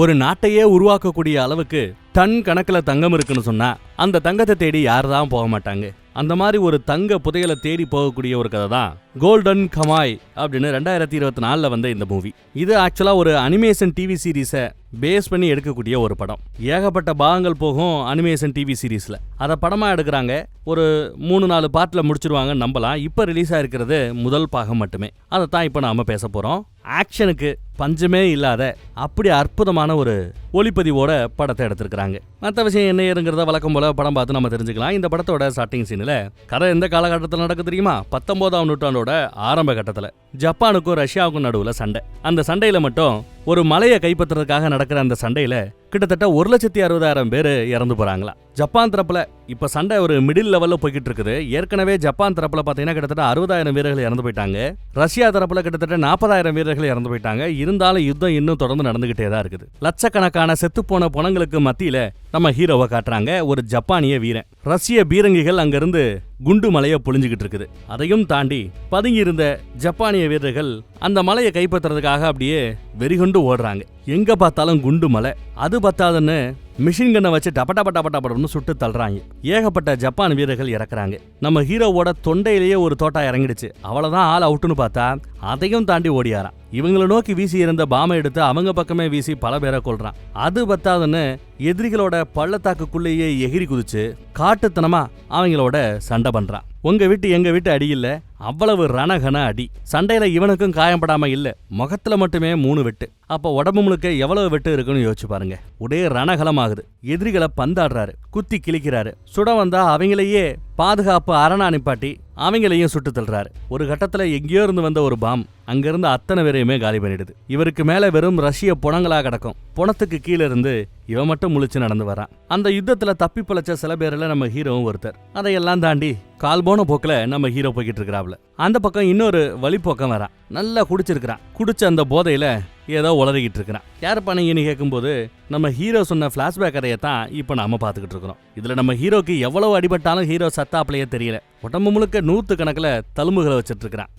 ஒரு நாட்டையே உருவாக்கக்கூடிய அளவுக்கு டன் கணக்கில் தங்கம் இருக்குன்னு சொன்னா அந்த தங்கத்தை தேடி யார் தான் போக மாட்டாங்க. அந்த மாதிரி ஒரு தங்க புதையலை தேடி போகக்கூடிய ஒரு கதை தான் கோல்டன் கமாய் அப்படின்னு ரெண்டாயிரத்தி இருபத்தி நாலில் வந்த இந்த மூவி இது ஆக்சுவலாக ஒரு அனிமேஷன் டிவி சீரீஸை பேஸ் பண்ணி எடுக்கக்கூடிய ஒரு படம். ஏகப்பட்ட பாகங்கள் போகும் அனிமேஷன் டிவி சீரீஸில் அதை படமாக எடுக்கிறாங்க. ஒரு மூணு நாலு பார்ட்டில் முடிச்சிருவாங்கன்னு நம்பலாம். இப்போ ரிலீஸ் ஆகிருக்கிறது முதல் பாகம் மட்டுமே. அதை தான் இப்போ நாம் பேச போகிறோம் ஆக்ஷனுக்கு பஞ்சமே இல்லாத அப்படி அற்புதமான ஒரு ஒளிப்பதிவோட படத்தை எடுத்திருக்கிறாங்க. மற்ற விஷயம் என்ன இருங்கிறத வழக்கம் போல படம் பார்த்து நம்ம தெரிஞ்சுக்கலாம். இந்த படத்தோட ஸ்டார்டிங் சீனில் கதை எந்த காலகட்டத்தில் நடக்கு தெரியுமா? பத்தொன்பதாம் நூற்றாண்டோட ஆரம்ப கட்டத்தில். ஜப்பானுக்கும் ரஷ்யாவுக்கும் நடுவில் சண்டை. அந்த சண்டையில் மட்டும் ஒரு மலையை கைப்பற்றுறதுக்காக நடக்கிற அந்த சண்டையில் கிட்டத்தட்ட ஒரு லட்சத்தி அறுபதாயிரம் பேர் இறந்து போகிறாங்களா ஜப்பான் தரப்பில் இப்போ சண்டை ஒரு மிடில் லெவலில் போய்கிட்டு இருக்குது. ஏற்கனவே ஜப்பான் தரப்பில் பார்த்தீங்கன்னா கிட்டத்தட்ட அறுபதாயிரம் வீரர்கள் இறந்து போயிட்டாங்க. ரஷ்யா தரப்பில் கிட்டத்தட்ட நாற்பதாயிரம் வீரர்கள் இறந்து போயிட்டாங்க. இருந்தாலும் யுத்தம் இன்னும் தொடர்ந்து நடந்துகிட்டே தான் இருக்குது. லட்சக்கணக்கான செத்துப்போன பணங்களுக்கு மத்தியில் நம்ம ஹீரோவை காட்டுறாங்க ஒரு ஜப்பானிய வீரன். ரஷ்ய பீரங்கிகள் அங்கேருந்து குண்டு மலையை பொழிஞ்சுக்கிட்டு இருக்குது. அதையும் தாண்டி பதுங்கியிருந்த ஜப்பானிய வீரர்கள் அந்த மலையை கைப்பற்றுறதுக்காக அப்படியே வெறிகொண்டு ஓடுறாங்க. எங்க பார்த்தாலும் குண்டு மலை. அது பத்தாதுன்னு மிஷின் கன்னை வச்சு டப டப டப டபடம்னு சுட்டு தள்ளுறாங்க. ஏகப்பட்ட ஜப்பான் வீரர்கள் இறக்குறாங்க. நம்ம ஹீரோவோட தொண்டையிலேயே ஒரு தோட்டா இறங்கிடுச்சு. அவ்வளவுதான் ஆள் அவுட்டுன்னு பார்த்தா அதையும் தாண்டி ஓடியாராம். இவங்களை நோக்கி வீசி இருந்த பாமை எடுத்து அவங்க பக்கமே வீசி பல பேரை கொள்றான் அது பத்தாதுன்னு எதிரிகளோட பள்ளத்தாக்குக்குள்ளேயே எகிரி குதிச்சு காட்டுத்தனமா அவங்களோட சண்டை பண்றான். உங்க வீட்டு எங்க வீட்டு அடி இல்ல அவ்வளவு ரணகன அடி. சண்டையில இவனுக்கும் காயப்படாம இல்ல முகத்துல மட்டுமே மூணு வெட்டு. அப்ப உடம்பு முழுக்க எவ்வளவு வெட்டு இருக்குன்னு யோசிச்சு பாருங்க. ஒரே ரணகலமாகுது. எதிரிகளை பந்தாடுறாரு குத்தி கிழிக்கிறாரு. சுட வந்தா அவங்களையே பாதுகாப்பு அரணா நிப்பாட்டி அவங்களையும் சுட்டு தள்ளுறாரு. ஒரு கட்டத்தில் எங்கேயோ இருந்து வந்த ஒரு பாம் அங்கிருந்து அத்தனை பேரையுமே காலி பண்ணிடுது. இவருக்கு மேலே வெறும் ரஷ்ய புணங்களாக கிடக்கும். புணத்துக்கு கீழே இருந்து இவன் மட்டும் முழிச்சு நடந்து வரான். அந்த யுத்தத்தில் தப்பி பிழைச்ச சில பேரில் நம்ம ஹீரோவும் ஒருத்தர். அதையெல்லாம் தாண்டி கால் போன நம்ம ஹீரோ போய்கிட்டு இருக்கிறாப்ல அந்த பக்கம் இன்னொரு வழிப்போக்கம் வரான். நல்லா குடிச்சிருக்கிறான். குடிச்ச அந்த போதையில ஏதோ உளறிக்கிட்டு இருக்கிறான். யாருப்பா நீங்கன்னு கேட்கும்போது நம்ம ஹீரோ சொன்ன ஃப்ளாஷ்பேக் கதையை தான் இப்போ நாம பார்த்துக்கிட்டு இருக்கிறோம். இதில் நம்ம ஹீரோக்கு எவ்வளவு அடிபட்டாலும் ஹீரோ சத்தாப்லையே தெரியல. உடம்பு முழுக்க நூத்து கணக்கில் தழும்புகளை வச்சிட்டு இருக்கிறான்.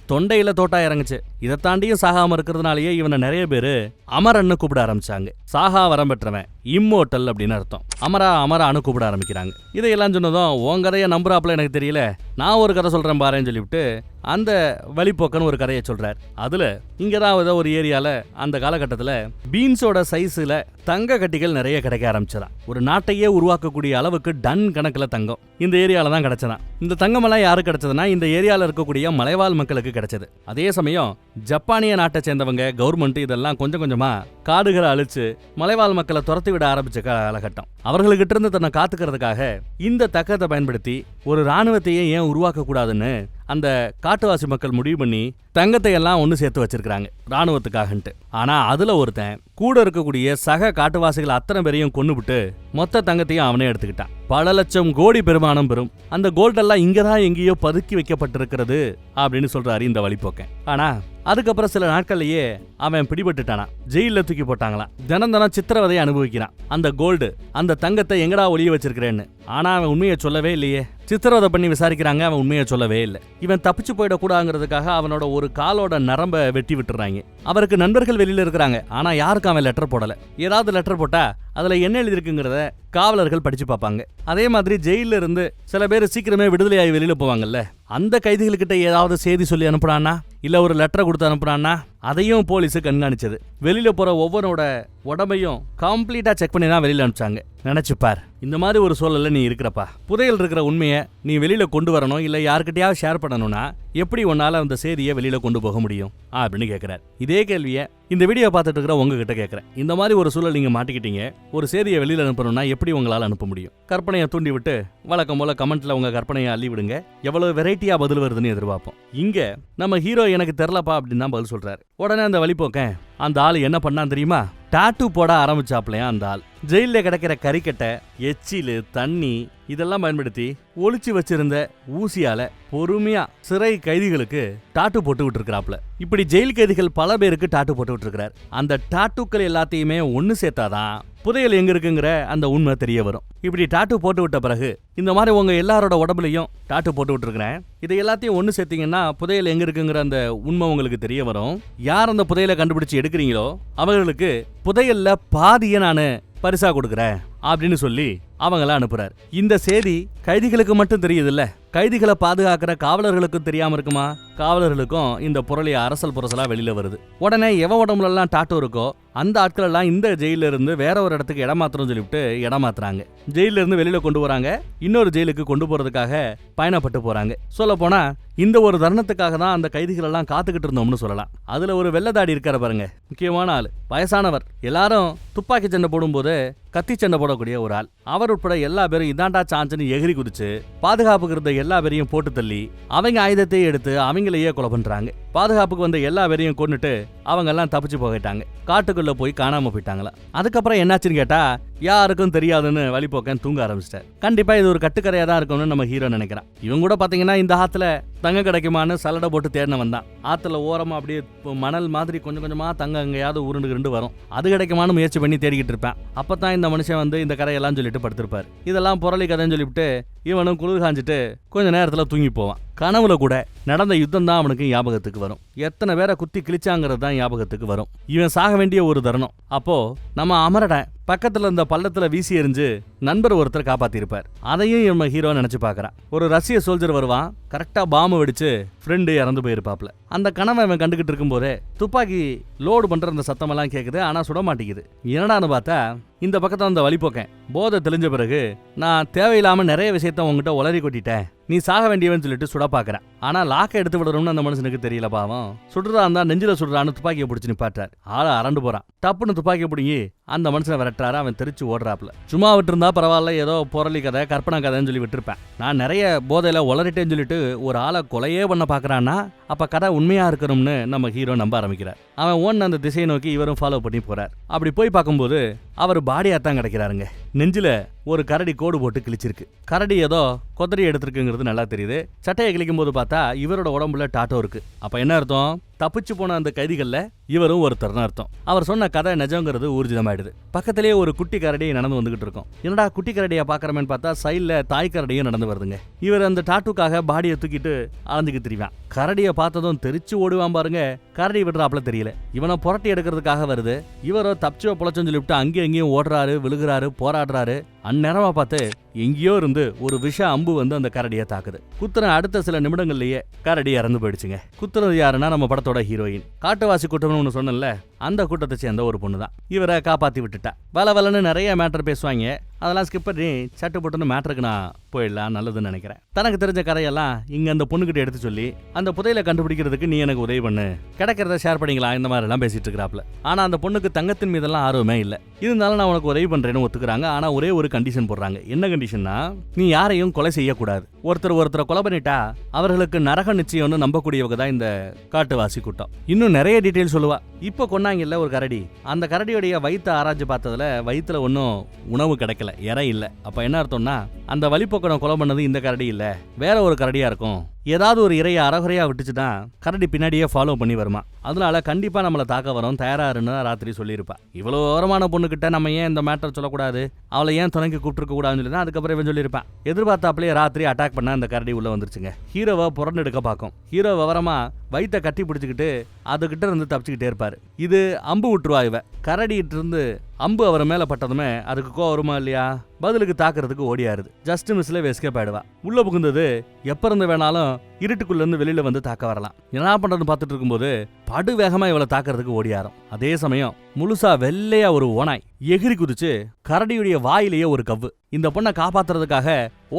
தோட்டா இறங்குச்சு. இதை தாண்டியும் சாகாம இருக்கிறதுனாலயே இவனை நிறைய பேர் அமரன்னு கூப்பிட ஆரம்பிச்சாங்க. சாகா வரம் பெற்றவன் இம்மோட்டல் அப்படின்னு அர்த்தம். அமரா அமரான்னு கூப்பிட ஆரம்பிக்கிறாங்க. இதையெல்லாம் சொன்னதும் உன் கதையை நம்புறாப்புல எனக்கு தெரியல. நான் ஒரு கதை சொல்கிறேன் பாருன்னு சொல்லிவிட்டு அந்த வழிப்போக்கன்னு ஒரு கதையை சொல்கிறார் அதில் இங்கே தான் ஏதோ ஒரு ஏரியாவில் அந்த காலகட்டத்தில் பீன்ஸோட சைஸில் தங்க கட்டிகள் நிறைய கிடைக்க ஆரம்பிச்சதான் ஒரு நாட்டையே உருவாக்கக்கூடிய அளவுக்கு டன் கணக்கில் தங்கம் இந்த ஏரியாவில் தான் கிடச்சதான் இந்த தங்கமெல்லாம் யாருக்கு கிடச்சதுன்னா இந்த ஏரியாவில் இருக்கக்கூடிய மலைவாழ் மக்களுக்கு கிடைச்சது. அதே சமயம் ஜப்பானிய நாட்டை சேர்ந்தவங்க கவர்மெண்ட் இதெல்லாம் கொஞ்சம் கொஞ்சமாக காடுகளை அழிச்சு மலைவாழ் மக்களை துரத்தி விட ஆரம்பிச்ச காலகட்டம். அவர்களுக்கிட்ட இருந்து தன்னை காத்துக்கிறதுக்காக இந்த தக்கத்தை பயன்படுத்தி ஒரு ராணுவத்தையே ஏன் உருவாக்கக்கூடாதுன்னு அந்த காட்டுவாசி மக்கள் முடிவு பண்ணி தங்கத்தை எல்லாம் ஒன்று சேர்த்து வச்சிருக்கிறாங்க. ராணுவத்துக்காகன்ட்டு ஆனால் அதில் ஒருத்தன் கூட இருக்கக்கூடிய சக காட்டுவாசிகள் அத்தனை பேரையும் கொண்டுபிட்டு மொத்த தங்கத்தையும் அவனே எடுத்துக்கிட்டான். பல லட்சம் கோடி பெருமானம் பெறும். அந்த கோல்டெல்லாம் இங்க தான் எங்கேயோ பதுக்கி வைக்கப்பட்டிருக்கிறது அப்படின்னு சொல்றாரு இந்த வழிபோக்கன் ஆனா அதுக்கப்புறம் சில நாட்கள்லயே அவன் பிடிபட்டுட்டானா ஜெயில தூக்கி போட்டாங்களாம். தினம் தினம் சித்திரவதையை அனுபவிக்கிறான். அந்த கோல்டு அந்த தங்கத்தை எங்கடா ஒளிய வச்சிருக்கிறேன்னு. ஆனா அவன் உண்மையை சொல்லவே இல்லையே. சித்திரவதை பண்ணி விசாரிக்கிறாங்க அவன் உண்மையை சொல்லவே இல்லை. இவன் தப்பிச்சு போயிடக்கூடாங்கிறதுக்காக அவனோட ஒரு காலோட நரம்ப வெட்டி விட்டுறாங்க. அவருக்கு நண்பர்கள் வெளியில இருக்கிறாங்க. ஆனா அதுக்கு அவன் லெட்டர் போடலை? ஏதாவது லெட்டர் போட்டா அதில் என்ன எழுதியிருக்குங்கிறத காவலர்கள் படித்து பார்ப்பாங்க. அதே மாதிரி ஜெயிலில் இருந்து சில பேர் சீக்கிரமே விடுதலையாகி வெளியில் போவாங்கல்ல? அந்த கைதிகள்கிட்ட ஏதாவது செய்தி சொல்லி அனுப்புறானா இல்ல ஒரு லெட்டரை கொடுத்து அனுப்புறானா அதையும் போலீஸ் கண்காணிச்சது. வெளியில போற ஒவ்வொருவோட உடம்பையும் கம்ப்ளீட்டா செக் பண்ணி தான் வெளியில அனுப்பிச்சாங்க. நினைச்சு பார். இந்த மாதிரி ஒரு சூழல்ல நீ இருக்கிறப்பா. புதையல் இருக்கிற உண்மையை நீ வெளியில கொண்டு வரணும் இல்ல யாருக்கிட்டயாவது ஷேர் பண்ணணும்னா எப்படி உன்னால அந்த செய்தியை வெளியில கொண்டு போக முடியும்? அப்படின்னு கேக்குறாரு. இதே கேள்வியை இந்த வீடியோ பார்த்துட்டு இருக்கிற உங்ககிட்ட கேட்குறேன் இந்த மாதிரி ஒரு சூழல் நீங்க மாட்டிக்கிட்டீங்க ஒரு செய்தியை வெளியில அனுப்பணும்னா எப்படி உங்களால அனுப்ப முடியும்? கற்பனையை தூண்டி விட்டு வழக்கம் போல கமெண்ட்ல உங்க கற்பனையை அள்ளி விடுங்க எவ்வளவு வெரைட்டியாக பதில் வருதுன்னு எதிர்பார்ப்போம். இங்கே நம்ம ஹீரோ எனக்கு தெரிலப்பா அப்படின்னு தான் பதில் சொல்கிறார் உடனே அந்த வழிபோக்கேன் அந்த ஆள் என்ன பண்ணான் தெரியுமா? டாட்டூ போட ஆரம்பிச்சாப்லையா அந்த ஆள். ஜெயிலில் கிடைக்கிற கறிக்கட்டை எச்சிலு தண்ணி இதெல்லாம் பயன்படுத்தி ஒளிச்சு வச்சிருந்த ஊசியால பொறுமையா சிறை கைதிகளுக்கு டாட்டு போட்டு விட்டுருக்காப்ல இப்படி ஜெயில் கைதிகள் பல பேருக்கு டாட்டு போட்டு விட்டுருக்கிறார் அந்த டாட்டூக்கள் எல்லாத்தையுமே ஒன்று சேர்த்தாதான் புதையல் எங்க இருக்குங்கிற அந்த உண்மை தெரிய வரும். இப்படி டாட்டு போட்டு விட்ட பிறகு இந்த மாதிரி உங்க எல்லாரோட உடம்புலையும் டாட்டு போட்டு விட்டுருக்கிறேன். இதை எல்லாத்தையும் ஒன்று சேர்த்தீங்கன்னா புதையல் எங்க இருக்குங்கிற அந்த உண்மை உங்களுக்கு தெரிய வரும். யார் அந்த புதையலை கண்டுபிடிச்சு எடுக்கிறீங்களோ அவங்களுக்கு புதையல்ல பாதியை நான் பரிசா கொடுக்குறேன் அப்படின்னு சொல்லி அவங்கள அனுப்புறார். இந்த செய்தி கைதிகளுக்கு மட்டும் தெரியுதுல்ல. கைதிகளை பாதுகாக்கிற காவலர்களுக்கும் தெரியாம இருக்குமா? காவலர்களுக்கும் இந்த புரளி அரசல் புரசலா வெளியில வருது. உடனே எவ உடம்புல எல்லாம் டாட்டோ இருக்கோ அந்த ஆட்கள் எல்லாம் இந்த ஜெயிலிருந்து வேற ஒரு இடத்துக்கு இடமாத்துறோம்னு சொல்லிவிட்டு இடமாத்துறாங்க ஜெயிலிருந்து இருந்து கொண்டு வராங்க இன்னொரு ஜெயிலுக்கு கொண்டு போகிறதுக்காக பயணப்பட்டு போகிறாங்க சொல்ல போனால் இந்த ஒரு தருணத்துக்காக தான் அந்த கைதிகள் எல்லாம் காத்துக்கிட்டு இருந்தோம்னு சொல்லலாம். அதுல ஒரு வெள்ளதாடி இருக்கார பாருங்க. முக்கியமான ஆள். வயசானவர். எல்லாரும் துப்பாக்கி சண்டை போடும்போது கத்தி சண்டை போடக்கூடிய ஒரு ஆள். அவர் உட்பட எல்லா பேரும் இதாண்டா சான்ஸ்னு எகிரி குதிச்சு பாதுகாப்புக்கு இருந்த எல்லா பேரையும் போட்டு தள்ளி அவங்க ஆயுதத்தை எடுத்து அவங்களையே கொலை பண்றாங்க. பாதுகாப்புக்கு வந்த எல்லா பேரையும் கொண்டுட்டு அவங்க எல்லாம் தப்பிச்சு போகிட்டாங்க காட்டுக்குள்ள போய் காணாம போயிட்டாங்களா. அதுக்கப்புறம் என்னாச்சுன்னு கேட்டா யாருக்கும் தெரியாதுன்னு வழிபோக்கன் தூங்க ஆரம்பிச்சிட்டார். கண்டிப்பா இது ஒரு கட்டுக்கரையா தான் இருக்கும்னு நம்ம ஹீரோ நினைக்கிறான். இவன் கூட பாத்தீங்கன்னா இந்த ஆத்துல தங்க கிடைக்குமான்னு சல்லடை போட்டு தேடினவன் தான். ஆத்துல ஓரமா அப்படியே இப்போ மணல் மாதிரி கொஞ்சம் கொஞ்சமா தங்கம் எங்கேயாவது உருண்டு கிருண்டு வரும். அது கிடைக்குமான்னு முயற்சி பண்ணி தேடிக்கிட்டு இருப்பேன். அப்பதான் இந்த மனுஷன் வந்து இந்த கரையெல்லாம் சொல்லிட்டு படுத்திருப்பாரு. இதெல்லாம் புரளி கதைன்னு சொல்லிவிட்டு இவனும் குளிர் காஞ்சிட்டு கொஞ்ச நேரத்துல தூங்கி போவான். கனவுல கூட நடந்த யுத்தம் தான் அவனுக்கு ஞாபகத்துக்கு வரும். எத்தனை பேரை குத்தி கிழிச்சாங்கிறது தான் ஞாபகத்துக்கு வரும். இவன் சாக வேண்டிய ஒரு தருணம். அப்போ நம்ம அமரட பக்கத்துல இருந்த பள்ளத்துல வீசி எறிஞ்சு நண்பர் ஒருத்தர் காப்பாத்திருப்பார். அதையும் நம்ம ஹீரோ நினைச்சு பாக்குறான். ஒரு ரஷ்ய சோல்ஜர் வருவான் கரெக்டா பாம்பு வெடிச்சு ஃப்ரெண்டு இறந்து போயிருப்பாப்ல அந்த கனவை அவன் கண்டுகிட்டு இருக்கும்போதே துப்பாக்கி லோடு பண்ற அந்த சத்தமெல்லாம் கேக்குது ஆனா சுட மாட்டேங்குது. என்னடான்னு பார்த்தா இந்த பக்கத்தில் அந்த வழிபோக்கேன் போதை தெளிஞ்ச பிறகு நான் தேவையில்லாம நிறைய விஷயத்த உங்ககிட்ட உளறி கொட்டிட்டேன். நீ சாக வேண்டியவன் சொல்லிட்டு சுட பாக்குறேன் ஆனால் லாக்கை எடுத்து விடணும்னு அந்த மனுஷனுக்கு தெரியல பாவம். சுடுறா இருந்தால் நெஞ்சில சுடுறான்னு துப்பாக்கியை பிடிச்சி நிப்பாட்டார் ஆளை அரண்டு போறான். டப்புன்னு துப்பாக்கியை பிடிங்கி அந்த மனுஷனை விரட்டாரு அவன் தெரிச்சு ஓடுறாப்ல சும்மா விட்டுருந்தா பரவாயில்ல ஏதோ புரளி கதை கற்பனை கதைன்னு சொல்லி விட்டுருப்பேன். நான் நிறைய போதையில உளறிட்டேன்னு சொல்லிட்டு ஒரு ஆளை கொலையே பண்ண பாக்குறான்னா அப்ப கதை உண்மையா இருக்கணும்னு நம்ம ஹீரோ நம்ப ஆரம்பிக்கிறார். அவன் ஓன் அந்த திசையை நோக்கி இவரும் ஃபாலோ பண்ணி போறார். அப்படி போய் பார்க்கும்போது அவர் பாடியா தான் கிடைக்கிறாருங்க. நெஞ்சில ஒரு கரடி கோடு போட்டு கிழிச்சிருக்கு. கரடி ஏதோ கொத்தடி எடுத்திருக்குங்கிறது நல்லா தெரியுது. சட்டையை கிழிக்கும் போது பார்த்தா இவரோட உடம்புல டாட்டோ இருக்கு. அப்போ என்ன அர்த்தம்? தப்பிச்சு போன அந்த கைதிகளில் இவரும் ஒருத்தர்னு அர்த்தம். அவர் சொன்ன கதை நிஜங்கிறது ஊர்ஜிதமாயிடுது. பக்கத்திலேயே ஒரு குட்டி கரடியை நடந்து வந்துகிட்டு இருக்கும். என்னடா குட்டி கரடியை பார்க்குறமேன்னு பார்த்தா சைடில் தாய் கரடியும் நடந்து வருதுங்க. இவர் அந்த டாட்டுக்காக பாடியை தூக்கிட்டு அளந்துக்கி திரிவான். கரடியை பார்த்ததும் தெரிச்சு ஓடுவான் பாருங்க. கரடி விடுறாப்புல தெரியல. இவனை புரட்டி எடுக்கிறதுக்காக வருது. இவரோ தப்பிச்சோ புழைச்சோன்னு சொல்லிவிட்டு அங்கேயும் இங்கேயும் ஓடுறாரு விழுகுறாரு போராடுறாரு. அந்நேரமா பார்த்து எங்கேயோ இருந்து ஒரு விஷ அம்பு வந்து அந்த கரடியை தாக்குது. குத்துற அடுத்த சில நிமிடங்கள்லயே கரடி இறந்து போயிடுச்சுங்க. குத்துறது யாருன்னா நம்ம படத்தை படத்தோட ஹீரோயின் காட்டுவாசி கூட்டம்னு ஒன்று சொன்னல அந்த கூட்டத்தை சேர்ந்த ஒரு பொண்ணு தான் இவரை காப்பாற்றி விட்டுட்டா. வல வலன்னு நிறைய மேட்டர் பேசுவாங்க. அதெல்லாம் ஸ்கிப் பண்ணி சட்டு போட்டுன்னு மேட்ருக்கு நான் போயிடலாம் நல்லதுன்னு நினைக்கிறேன். தனக்கு தெரிஞ்ச கதையெல்லாம் இங்கே அந்த பொண்ணுக்கிட்ட எடுத்து சொல்லி அந்த புதையில கண்டுபிடிக்கிறதுக்கு நீ எனக்கு உதவி பண்ணு. கிடைக்கிறத ஷேர் பண்ணிக்கலாம் இந்த மாதிரிலாம் பேசிட்டு இருக்கிறாப்ல ஆனால் அந்த பொண்ணுக்கு தங்கத்தின் மீதெல்லாம் ஆர்வமே இல்லை. இருந்தாலும் நான் உனக்கு உதவி பண்ணுறேன்னு ஒத்துக்கிறாங்க. ஆனால் ஒரே ஒரு கண்டிஷன் போடுறாங்க. என்ன கண்டிஷன்னா நீ யாரையும் கொலை செய்யக்கூடாது. ஒருத்தர் ஒருத்தரை கொலை பண்ணிட்டா அவர்களுக்கு நரக நிச்சயம்னு நம்பக்கூடியவங்க தான் இந்த காட்டுவாசி கூட்டம். இன்னும் நிறைய டீட்டெயில் சொல்லுவா. இப்போ கொன்னாங்கல்ல ஒரு கரடி. அந்த கரடியோடைய வயிற்று ஆராய்ச்சி பார்த்ததுல வயிற்றில் ஒன்றும் உணவு கிடைக்கல. இறை இல்ல. அப்ப என்ன அர்த்தம்னா அந்த வழிப்போக்கனை கொலை பண்ணது இந்த கரடி இல்ல. வேற ஒரு கரடியா இருக்கும். ஏதாவது ஒரு இறையை அறகுறையாக விட்டுச்சுன்னா கரடி பின்னாடியே ஃபாலோ பண்ணி வருமா? அதனால கண்டிப்பாக நம்மளை தாக்க வரும் தயாராருன்னு தான் ராத்திரி சொல்லியிருப்பா. இவ்வளோ ஓரமான பொண்ணுக்கிட்ட நம்ம ஏன் இந்த மேட்டர் சொல்லக்கூடாது? அவளை ஏன் துணைக்கு கூப்பிட்டுருக்க கூடாதுன்னு சொல்லி தான் அதுக்கப்புறம் இவன் சொல்லியிருப்பான். எதிர்பார்த்தாப்லயே ராத்திரி அட்டாக் பண்ண அந்த கரடி உள்ளே வந்துருச்சுங்க. ஹீரோவை புரண்டு எடுக்க பார்க்கும். ஹீரோ விவரமாக வயிற்றை கட்டி பிடிச்சிக்கிட்டு அதுக்கிட்ட இருந்து தப்பிச்சுக்கிட்டே இருப்பார். இது அம்பு விட்டுருவா இவ. கரடிட்டு இருந்து அம்பு அவர் மேலே பட்டதுமே அதுக்கு கோவருமா இல்லையா? பதிலுக்கு தாக்குறதுக்கு ஓடியாருது. Just மிஸ்ல escape ஆயிடுவா. உள்ள புகுந்தது எப்ப இருந்து வேணாலும் இருட்டுக்குள்ள இருந்து வெளியில வந்து தாக்க வரலாம். என்ன பண்றதுன்னு பார்த்துட்டு இருக்கும்போது படு வேகமா இவளை தாக்குறதுக்கு ஓடியாரும். அதே சமயம் முழுசா வெள்ளையா ஒரு ஓனாய் எகிரி குதிச்சு கரடியுடைய வாயிலேயே ஒரு கவ்வு. இந்த பொண்ணை காப்பாத்துறதுக்காக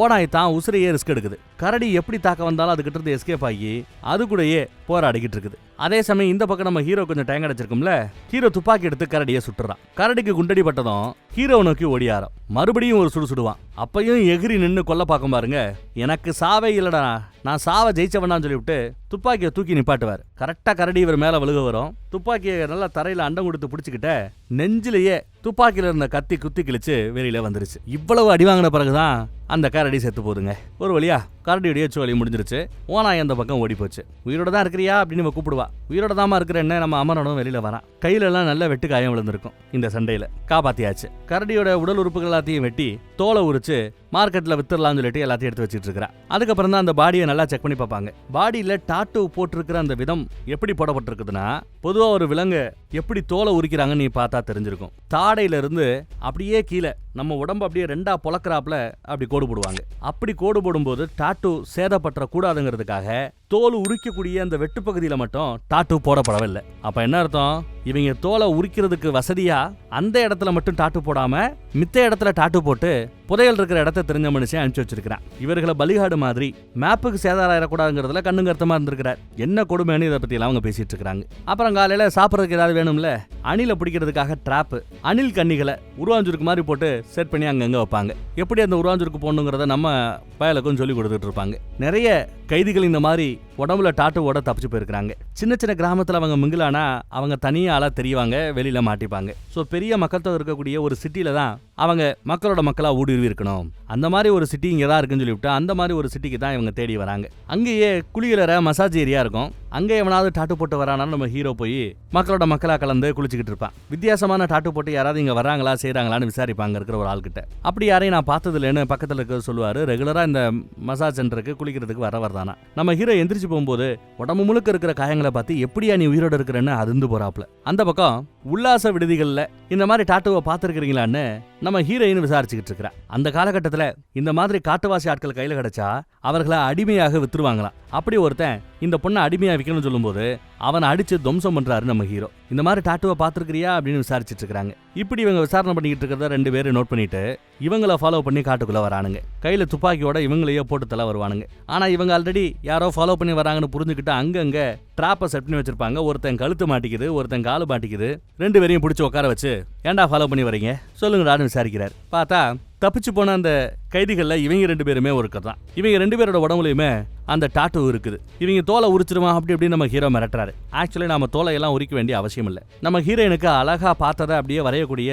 ஓனாய் தான் உசிரையே ரிஸ்க் எடுக்குது. கரடி எப்படி தாக்க வந்தாலும் அதுகிட்ட இருந்து எஸ்கேப் ஆகி அது கூடயே போராடிக்கிட்டு இருக்குது. அதே சமயம் இந்த பக்கம் நம்ம ஹீரோ கொஞ்சம் டேங்க் அடிச்சிருக்கும்ல ஹீரோ துப்பாக்கி எடுத்து கரடியை சுட்டுறான். கரடிக்கு குண்டடி பட்டதும் ஹீரோ நோக்கி ஓடியாரம் மறுபடியும் ஒரு சுடு சுடுவான் அப்பையும் எகிரி நின்று கொல்ல பார்க்கும் பாருங்க எனக்கு சாவே இல்லடா நான் சாவை ஜெயிச்சவனான்னு சொல்லிவிட்டு துப்பாக்கியை தூக்கி நிப்பாட்டுவார். கரெக்டா கரடி இவர் மேல விழுக வரும் துப்பாக்கியை நல்லா தரையில அண்டம் கொடுத்து பிடிச்சிக்கிட்ட நெஞ்சிலேயே துப்பாக்கியில் இருந்த கத்தி குத்தி கிழிச்சு வெளியில் வந்துருச்சு. இவ்வளவு அடி வாங்கின பிறகுதான் அந்த கரடி செத்து போதுங்க ஒரு வழியா கரடியுடைய சோழி முடிஞ்சிருச்சு. ஓனாய் அந்த பக்கம் ஓடி போச்சு. உயிரோட தான் இருக்கிறியா? அப்படின்னு நம்ம கூப்பிடுவா. உயிரோட தாமா இருக்கிறேன்னு நம்ம அமரனும் வெளியில வரான். கையில எல்லாம் நல்ல வெட்டு காயம் விழுந்திருக்கும் இந்த சண்டையில. காப்பாத்தியாச்சு. கரடியோட உடல் உறுப்புகள் எல்லாத்தையும் வெட்டி தோலை உரிச்சு மார்க்கெட்ல வித்துடலாம்னு சொல்லிட்டு எல்லாத்தையும் எடுத்து வச்சிட்டு இருக்கிறா. அதுக்கப்புறம் தான் அந்த பாடியை நல்லா செக் பண்ணி பார்ப்பாங்க. பாடியில டாட்டு போட்டிருக்கிற அந்த விதம் எப்படி போடப்பட்டிருக்குதுன்னா பொதுவா ஒரு விலங்கு எப்படி தோலை உரிக்கிறாங்கன்னு நீ பார்த்தா தெரிஞ்சிருக்கும். தாடையில இருந்து அப்படியே கீழே நம்ம உடம்பு அப்படியே ரெண்டாக பொளக்குறாப்புல அப்படி கோடு போடுவாங்க. அப்படி கோடு போடும்போது டாட்டூ சேதப்பட்டுற கூடாதுங்கிறதுக்காக தோல் உரிக்கக்கூடிய அந்த வெட்டு பகுதியில மட்டும் டாட்டு போடப்படவில்லை. அப்போ என்ன அர்த்தம்? இவங்க தோலை உரிக்கிறதுக்கு வசதியாக அந்த இடத்துல மட்டும் டாட்டு போடாமல் மித்த இடத்துல டாட்டு போட்டு புதையல் இருக்கிற இடத்த தெரிஞ்ச மனுஷன் அனுப்பிச்சு வச்சிருக்கிறான். இவர்களை பலிகாடு மாதிரி மேப்புக்கு சேதாரம் ஆயிடக்கூடாதுங்கிறதுல கண்ணுங்கர்த்தமாக இருந்திருக்கிறார். என்ன கொடுமைன்னு இதை பற்றியெல்லாம் அவங்க பேசிட்டு இருக்காங்க. அப்புறம் காலையில் சாப்பிட்றதுக்கு ஏதாவது வேணும்ல? அணிலை பிடிக்கிறதுக்காக ட்ராப்பு அணில் கன்னிகளை உருவாஞ்சூருக்கு மாதிரி போட்டு செட் பண்ணி அங்கங்கே வைப்பாங்க. எப்படி அந்த உருவாஞ்சூருக்கு போடணுங்கிறத நம்ம பயலுக்கும் சொல்லி கொடுத்துட்டு இருப்பாங்க. நிறைய கைதிகள் இந்த மாதிரி உடம்புல டாட்டுவோட தப்பிச்சு போயிருக்காங்க சின்ன சின்ன கிராமத்தில் அவங்க மிங்கிலானா அவங்க தனியாக ஆளாக தெரியவாங்க வெளியில் மாட்டிப்பாங்க. ஸோ பெரிய மக்கள் தொகை இருக்கக்கூடிய ஒரு சிட்டியில் தான் அவங்க மக்களோட மக்களாக ஊடுருவி இருக்கணும். அந்த மாதிரி ஒரு சிட்டி இங்கே தான் இருக்குன்னு சொல்லிவிட்டு அந்த மாதிரி ஒரு சிட்டிக்கு தான் இவங்க தேடி வராங்க. அங்கேயே குளியலற மசாஜ் ஏரியா இருக்கும். அங்கே எவனாவது டாட்டு போட்டு வரானாலும் நம்ம ஹீரோ போய் மக்களோட மக்களாக கலந்து குளிச்சுக்கிட்டு இருப்பான். வித்தியாசமான டாட்டு போட்டு யாராவது இங்கே வராங்களா செய்கிறாங்களான்னு விசாரிப்பாங்க இருக்கிற ஒரு ஆள்கிட்ட. அப்படி யாரையும் நான் பார்த்தது இல்லைன்னு பக்கத்தில் இருக்க சொல்லுவார் ரெகுலராக இந்த மசாஜ் சென்டருக்கு குளிக்கிறதுக்கு வரவர் வரதானா நம்ம ஹீரோ எந்திரிச்சு போகும்போது உடம்பு முழுக்க இருக்கிற காயங்களை பார்த்து எப்படியா நீ உயிரோடு இருக்கிறன்னு அதிர்ந்து போகிறாப்புல அந்த பக்கம் உல்லாச விடுதிகளில் இந்த மாதிரி டாட்டுவை பார்த்துருக்கிறீங்களான்னு நம்ம ஹீரோயின் விசாரிச்சுக்கிட்டு இருக்கிறா. அந்த காலகட்டத்தில் இந்த மாதிரி காட்டுவாசி ஆட்கள் கையில் கிடைச்சா அவர்களை அடிமையாக வித்துருவாங்களாம். அப்படி ஒருத்தன் இந்த பொண்ணை அடிமையாக விற்கணும்னு சொல்லும்போது அவனை அடித்து துவம்சம் பண்ணுறாரு நம்ம ஹீரோ இந்த மாதிரி டாட்டுவை பார்த்துருக்கிறியா அப்படின்னு விசாரிச்சுட்டு இருக்கிறாங்க. இப்படி இவங்க விசாரணை பண்ணிக்கிட்டு இருக்கிறத ரெண்டு பேரும் நோட் பண்ணிட்டு இவங்கள ஃபாலோ பண்ணி காட்டுக்குள்ளே வரானுங்க. கையில் துப்பாக்கியோட இவங்களையே போட்டு தலை வருவானுங்க. ஆனால் இவங்க ஆல்ரெடி யாரோ ஃபாலோ பண்ணி வராங்கன்னு புரிஞ்சுக்கிட்டு அங்கங்கே ட்ராப்பை செட் பண்ணி வச்சிருப்பாங்க. ஒருத்தன் கழுத்து மாட்டிக்குது ஒருத்தன் காலு மாட்டிக்குது. ரெண்டு பேரையும் பிடிச்சி உட்கார வச்சு ஏன்டா ஃபாலோ பண்ணி வரீங்க? சொல்லுங்கடான்னு விசாரிக்கிறார். பார்த்தா தப்பிச்சு போன அந்த கைதிகளில் இவங்க ரெண்டு பேருமே ஒருக்கர் தான் இவங்க ரெண்டு பேரோட உடம்புலையுமே அந்த டாட்டூ இருக்குது. இவங்க தோலை உரிச்சிருமா அப்படி இப்படி நம்ம ஹீரோ மிரட்டுறாரு. ஆக்சுவலி நம்ம தோலை எல்லாம் உரிக்க வேண்டிய அவசியம் இல்லை. நம்ம ஹீரோயினுக்கு அழகாக பார்த்ததை அப்படியே வரையக்கூடிய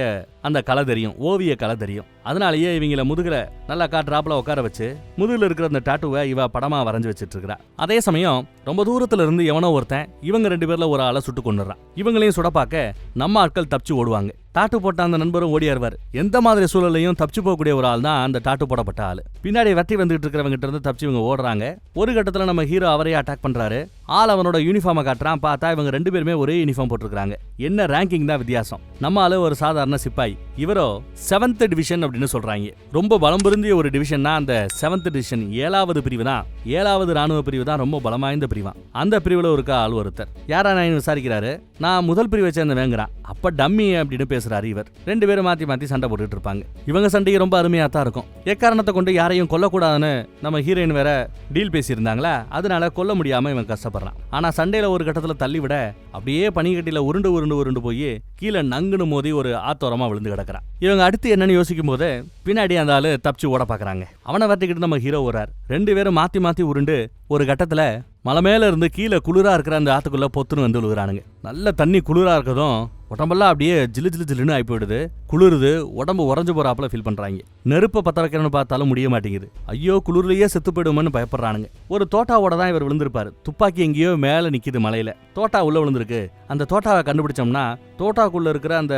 அந்த கலை தெரியும் ஓவிய கலை தெரியும். அதனாலேயே இவங்கள முதுகில் நல்லா காட்டுறாப்புல உட்கார வச்சு முதுகில் இருக்கிற அந்த டாட்டுவை இவ படமாக வரைஞ்சு வச்சுட்டு இருக்கிறா அதே சமயம் ரொம்ப தூரத்தில் இருந்து எவனோ ஒருத்தன் இவங்க ரெண்டு பேரில் ஒரு ஆளை சுட்டு கொண்டுறான் இவங்களையும் சுட பார்க்க நம்ம ஆட்கள் தப்பிச்சு ஓடுவாங்க. டாட்டு போட்ட அந்த நண்பரும் ஓடியாருவார். எந்த மாதிரி சூழலையும் தப்பிச்சு போகக்கூடிய ஒரு ஆள் தான் அந்த டாட்டு போடப்பட்ட ஆள். பின்னாடி வெட்டி வந்துகிட்டு இருக்கிறவங்க கிட்ட இருந்து தப்பிச்சு இவங்க ஓடுறாங்க. ஒரு கட்டத்தில் நம்ம ஹீரோ அவரையே அட்டாக் பண்றாரு. ஆள் அவனோட யூனிஃபார்மை காட்டுறான். பார்த்தா இவங்க ரெண்டு பேருமே ஒரே யூனிஃபார்ம் போட்டிருக்காங்க என்ன ரேங்கிங் தான் வித்தியாசம்? நம்ம ஆளு ஒரு சாதாரண சிப்பாய். இவரோ செவன்த் டிவிஷன் அப்படின்னு சொல்றாங்க. ரொம்ப பலம் பொருந்திய ஒரு டிவிஷன்னா அந்த செவன்த் டிவிஷன் ஏழாவது பிரிவு தான் ஏழாவது ராணுவ பிரிவு தான் ரொம்ப பலம் வாய்ந்த அந்த பிரிவுல இருக்க ஆள் ஒருத்தர். யாரா நான் விசாரிக்கிறாரு? நான் முதல் பிரிவை சேர்ந்த வேங்குறான் அப்ப டம்மி அப்படின்னு பேசுறாரு இவர். ரெண்டு பேரும் மாத்தி மாத்தி சண்டை போட்டுட்டு இருப்பாங்க. இவங்க சண்டைக்கு ரொம்ப அருமையா தான் இருக்கும். எக்காரணத்தை கொண்டு யாரையும் கொல்லக்கூடாதுன்னு நம்ம ஹீரோயின் வேற டீல் பேசியிருந்தாங்களா? அதனால கொல்ல முடியாம இவன் கஷ்டப்படுறான் ஆனா சண்டையில ஒரு கட்டத்துல தள்ளி விட அப்படியே பனிக்கட்டியில் உருண்டு உருண்டு உருண்டு போய் கீழே நங்குன்னு மோதி ஒரு ஆத்தோரமா விழுந்து கிடக்குறான் இவங்க அடுத்து என்னன்னு யோசிக்கும் போது பின்னாடி அந்த ஆளு தப்பிச்சு ஓட பாக்குறாங்க. அவனை வரட்டிக்கிட்டு நம்ம ஹீரோ வர்றார் ரெண்டு பேரும் மாத்தி மாத்தி உருண்டு ஒரு கட்டத்துல மலை மேல இருந்து கீழே குளிரா இருக்கிற அந்த ஆத்துக்குள்ள பொத்துன்னு வந்து விழுகிறானுங்க நல்ல தண்ணி குளிரா இருக்கதும் உடம்பெல்லாம் அப்படியே ஜிலு ஜிலு ஜிலுன்னு ஆகி போயிடுது. குளிருது உடம்பு உறைஞ்சு போறாப்புல ஃபீல் பண்றாங்க. நெருப்பை பத்த வைக்கிறேன்னு பார்த்தாலும் முடிய மாட்டேங்குது. ஐயோ குளிர்லயே செத்து போயிடுமோன்னு பயப்படுறானுங்க. ஒரு தோட்டாவோட தான் இவர் விழுந்திருப்பாரு. துப்பாக்கி எங்கேயோ மேல நிற்கிது மலையில. தோட்டா உள்ள விழுந்திருக்கு. அந்த தோட்டாவை கண்டுபிடிச்சோம்னா தோட்டாக்குள்ள இருக்கிற அந்த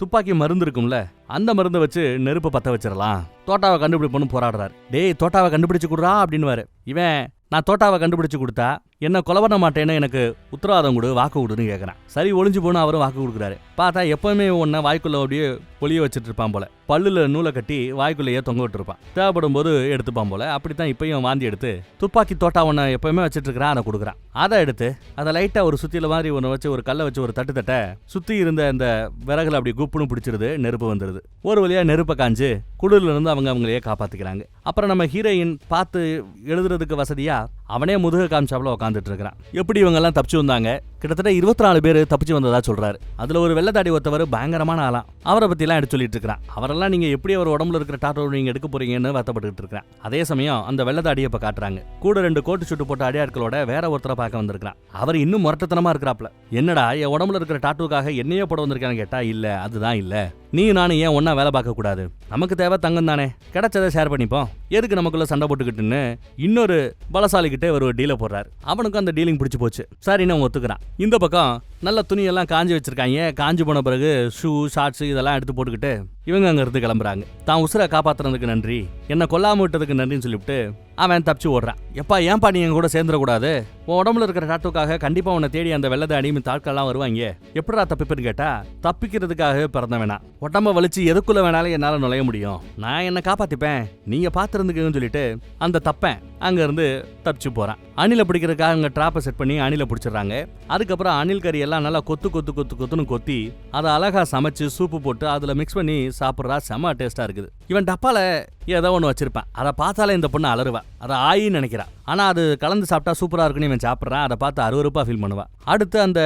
துப்பாக்கி மருந்து இருக்கும்ல அந்த மருந்தை வச்சு நெருப்பை பத்த வச்சிடலாம். தோட்டாவை கண்டுபிடிப்போன்னு போராடுறாரு. டேய் தோட்டாவை கண்டுபிடிச்சு கொடுறா அப்படின்னுவாரு. இவன் நான் தோட்டாவை கண்டுபிடிச்சு கொடுத்தா என்ன கொலை பண்ண மாட்டேன்னு எனக்கு உத்தரவாதம் கொடு வாக்கு கொடுன்னு கேட்குறான் சரி ஒளிஞ்சு போனால் அவரும் வாக்கு கொடுக்குறாரு. பார்த்தா எப்பவுமே உன்னை வாய்க்குள்ள அப்படியே ஒளிய வச்சுட்டு இருப்பான் போல. பல்லுல நூலை கட்டி வாய்க்குள்ளேயே தொங்க விட்டுருப்பான். தேவைப்படும் போது எடுத்துப்பான் போல. அப்படித்தான் இப்பயும் வாந்தி எடுத்து துப்பாக்கி தோட்டா ஒன்றை எப்பயுமே வச்சுட்டு இருக்கிறான் அதை கொடுக்குறான். அதை எடுத்து அதை லைட்டாக ஒரு சுத்தியில மாதிரி ஒன்று வச்சு ஒரு கல்லை வச்சு ஒரு தட்டு தட்ட சுற்றி இருந்த அந்த விறகுல அப்படி குப்புன்னு பிடிச்சிருது நெருப்பு வந்துருது. ஒரு வழியாக நெருப்பை காஞ்சு குளிர்லருந்து அவங்க அவங்களையே காப்பாற்றிக்கிறாங்க அப்புறம் நம்ம ஹீரோயின் பார்த்து எழுதுறதுக்கு வசதியாக அவனே முதுக காமிச்சாப்புல உட்காந்துட்டு இருக்கிறான். எப்படி இவங்கெல்லாம் தப்பிச்சு வந்தாங்க? கிட்டத்தட்ட இருபத்தி நாலு பேர் தப்பிச்சு வந்ததா சொல்றாரு. அதுல ஒரு வெள்ளத்தாடி ஒருத்தவர் பயங்கரமான ஆளா அவரை பத்தி எல்லாம் எடுத்து சொல்லிட்டு இருக்கிறான். அவரெல்லாம் நீங்க எப்படி அவர் உடம்புல இருக்கிற டாட்டோ நீங்க எடுக்க போறீங்கன்னு வருத்தப்பட்டு இருக்கிறேன். அதே சமயம் அந்த வெள்ளத்தாடியை இப்ப காட்டுறாங்க. கூட ரெண்டு கோட்டு சுட்டு போட்ட அடியாட்களோட வேற ஒருத்தரை பார்க்க வந்திருக்கிறான். அவர் இன்னும் முரட்டத்தனமா இருக்கிறாப்ல என்னடா என் உடம்புல இருக்கிற டாட்டூக்காக என்னையே போட வந்திருக்கான்னு கேட்டா இல்ல அதுதான் இல்ல. நீ நானும் ஏன் ஒன்றா வேலை பார்க்க கூடாது? நமக்கு தேவை தங்கம் தானே. கிடைச்சதை ஷேர் பண்ணிப்போம். எதுக்கு நமக்குள்ள சண்டை போட்டுக்கிட்டுன்னு இன்னொரு பலசாலி கிட்ட ஒரு டீலை போடுறாரு. அவனுக்கும் அந்த டீலிங் பிடிச்சி போச்சு. சரின்னு அவன் ஒத்துக்கிறான். இந்த பக்கம் நல்ல துணியெல்லாம் காஞ்சி வச்சுருக்காங்க. காஞ்சி போன பிறகு ஷூ ஷார்ட்ஸு இதெல்லாம் எடுத்து போட்டுக்கிட்டு இவங்க அங்கேருந்து கிளம்புறாங்க. தான் உசுரை காப்பாத்துறதுக்கு நன்றி. என்னை கொல்லாம விட்டதுக்கு நன்றின்னு சொல்லிவிட்டு அவன் தப்பிச்சு ஓடுறான். எப்பா ஏன்பா நீ என் கூட சேர்ந்துடக்கூடாது? உன் உடம்புல இருக்கிற டாட்டுக்காக கண்டிப்பா உன்னை தேடி அந்த வெள்ளத்தை அடிமை தாட்கள்லாம் வருவாங்க. எப்படா தப்பிப்புன்னு கேட்டா தப்பிக்கிறதுக்காகவே பிறந்த வேணாம் உடம்ப வலிச்சு எதுக்குள்ள வேணாலும் என்னால் நுழைய முடியும். நான் என்ன காப்பாத்திப்பேன். நீங்க பாத்துருந்துக்குன்னு சொல்லிட்டு அந்த தப்பேன் அங்கேருந்து தப்பிச்சு போகிறான் அணில பிடிக்கிறதுக்காக அங்கே ட்ராப்பை செட் பண்ணி அணில பிடிச்சிடுறாங்க. அதுக்கப்புறம் அணில் கறி எல்லாம் நல்லா கொத்து கொத்து கொத்து கொத்துன்னு கொத்தி அதை அழகாக சமைச்சு சூப்பு போட்டு அதில் மிக்ஸ் பண்ணி சாப்பிட்றா செம்ம டேஸ்டா இருக்குது. இவன் டப்பால ஏதோ ஒன்று வச்சுருப்பேன் அதை பார்த்தாலே இந்த பொண்ணு அலறுவேன் அதை ஆயின்னு நினைக்கிறான் ஆனால் அது கலந்து சாப்பிட்டா சூப்பராக இருக்குன்னு இவன் சாப்பிட்றான் அதை பார்த்து அருவருப்பா ஃபீல் பண்ணுவான் அடுத்து அந்த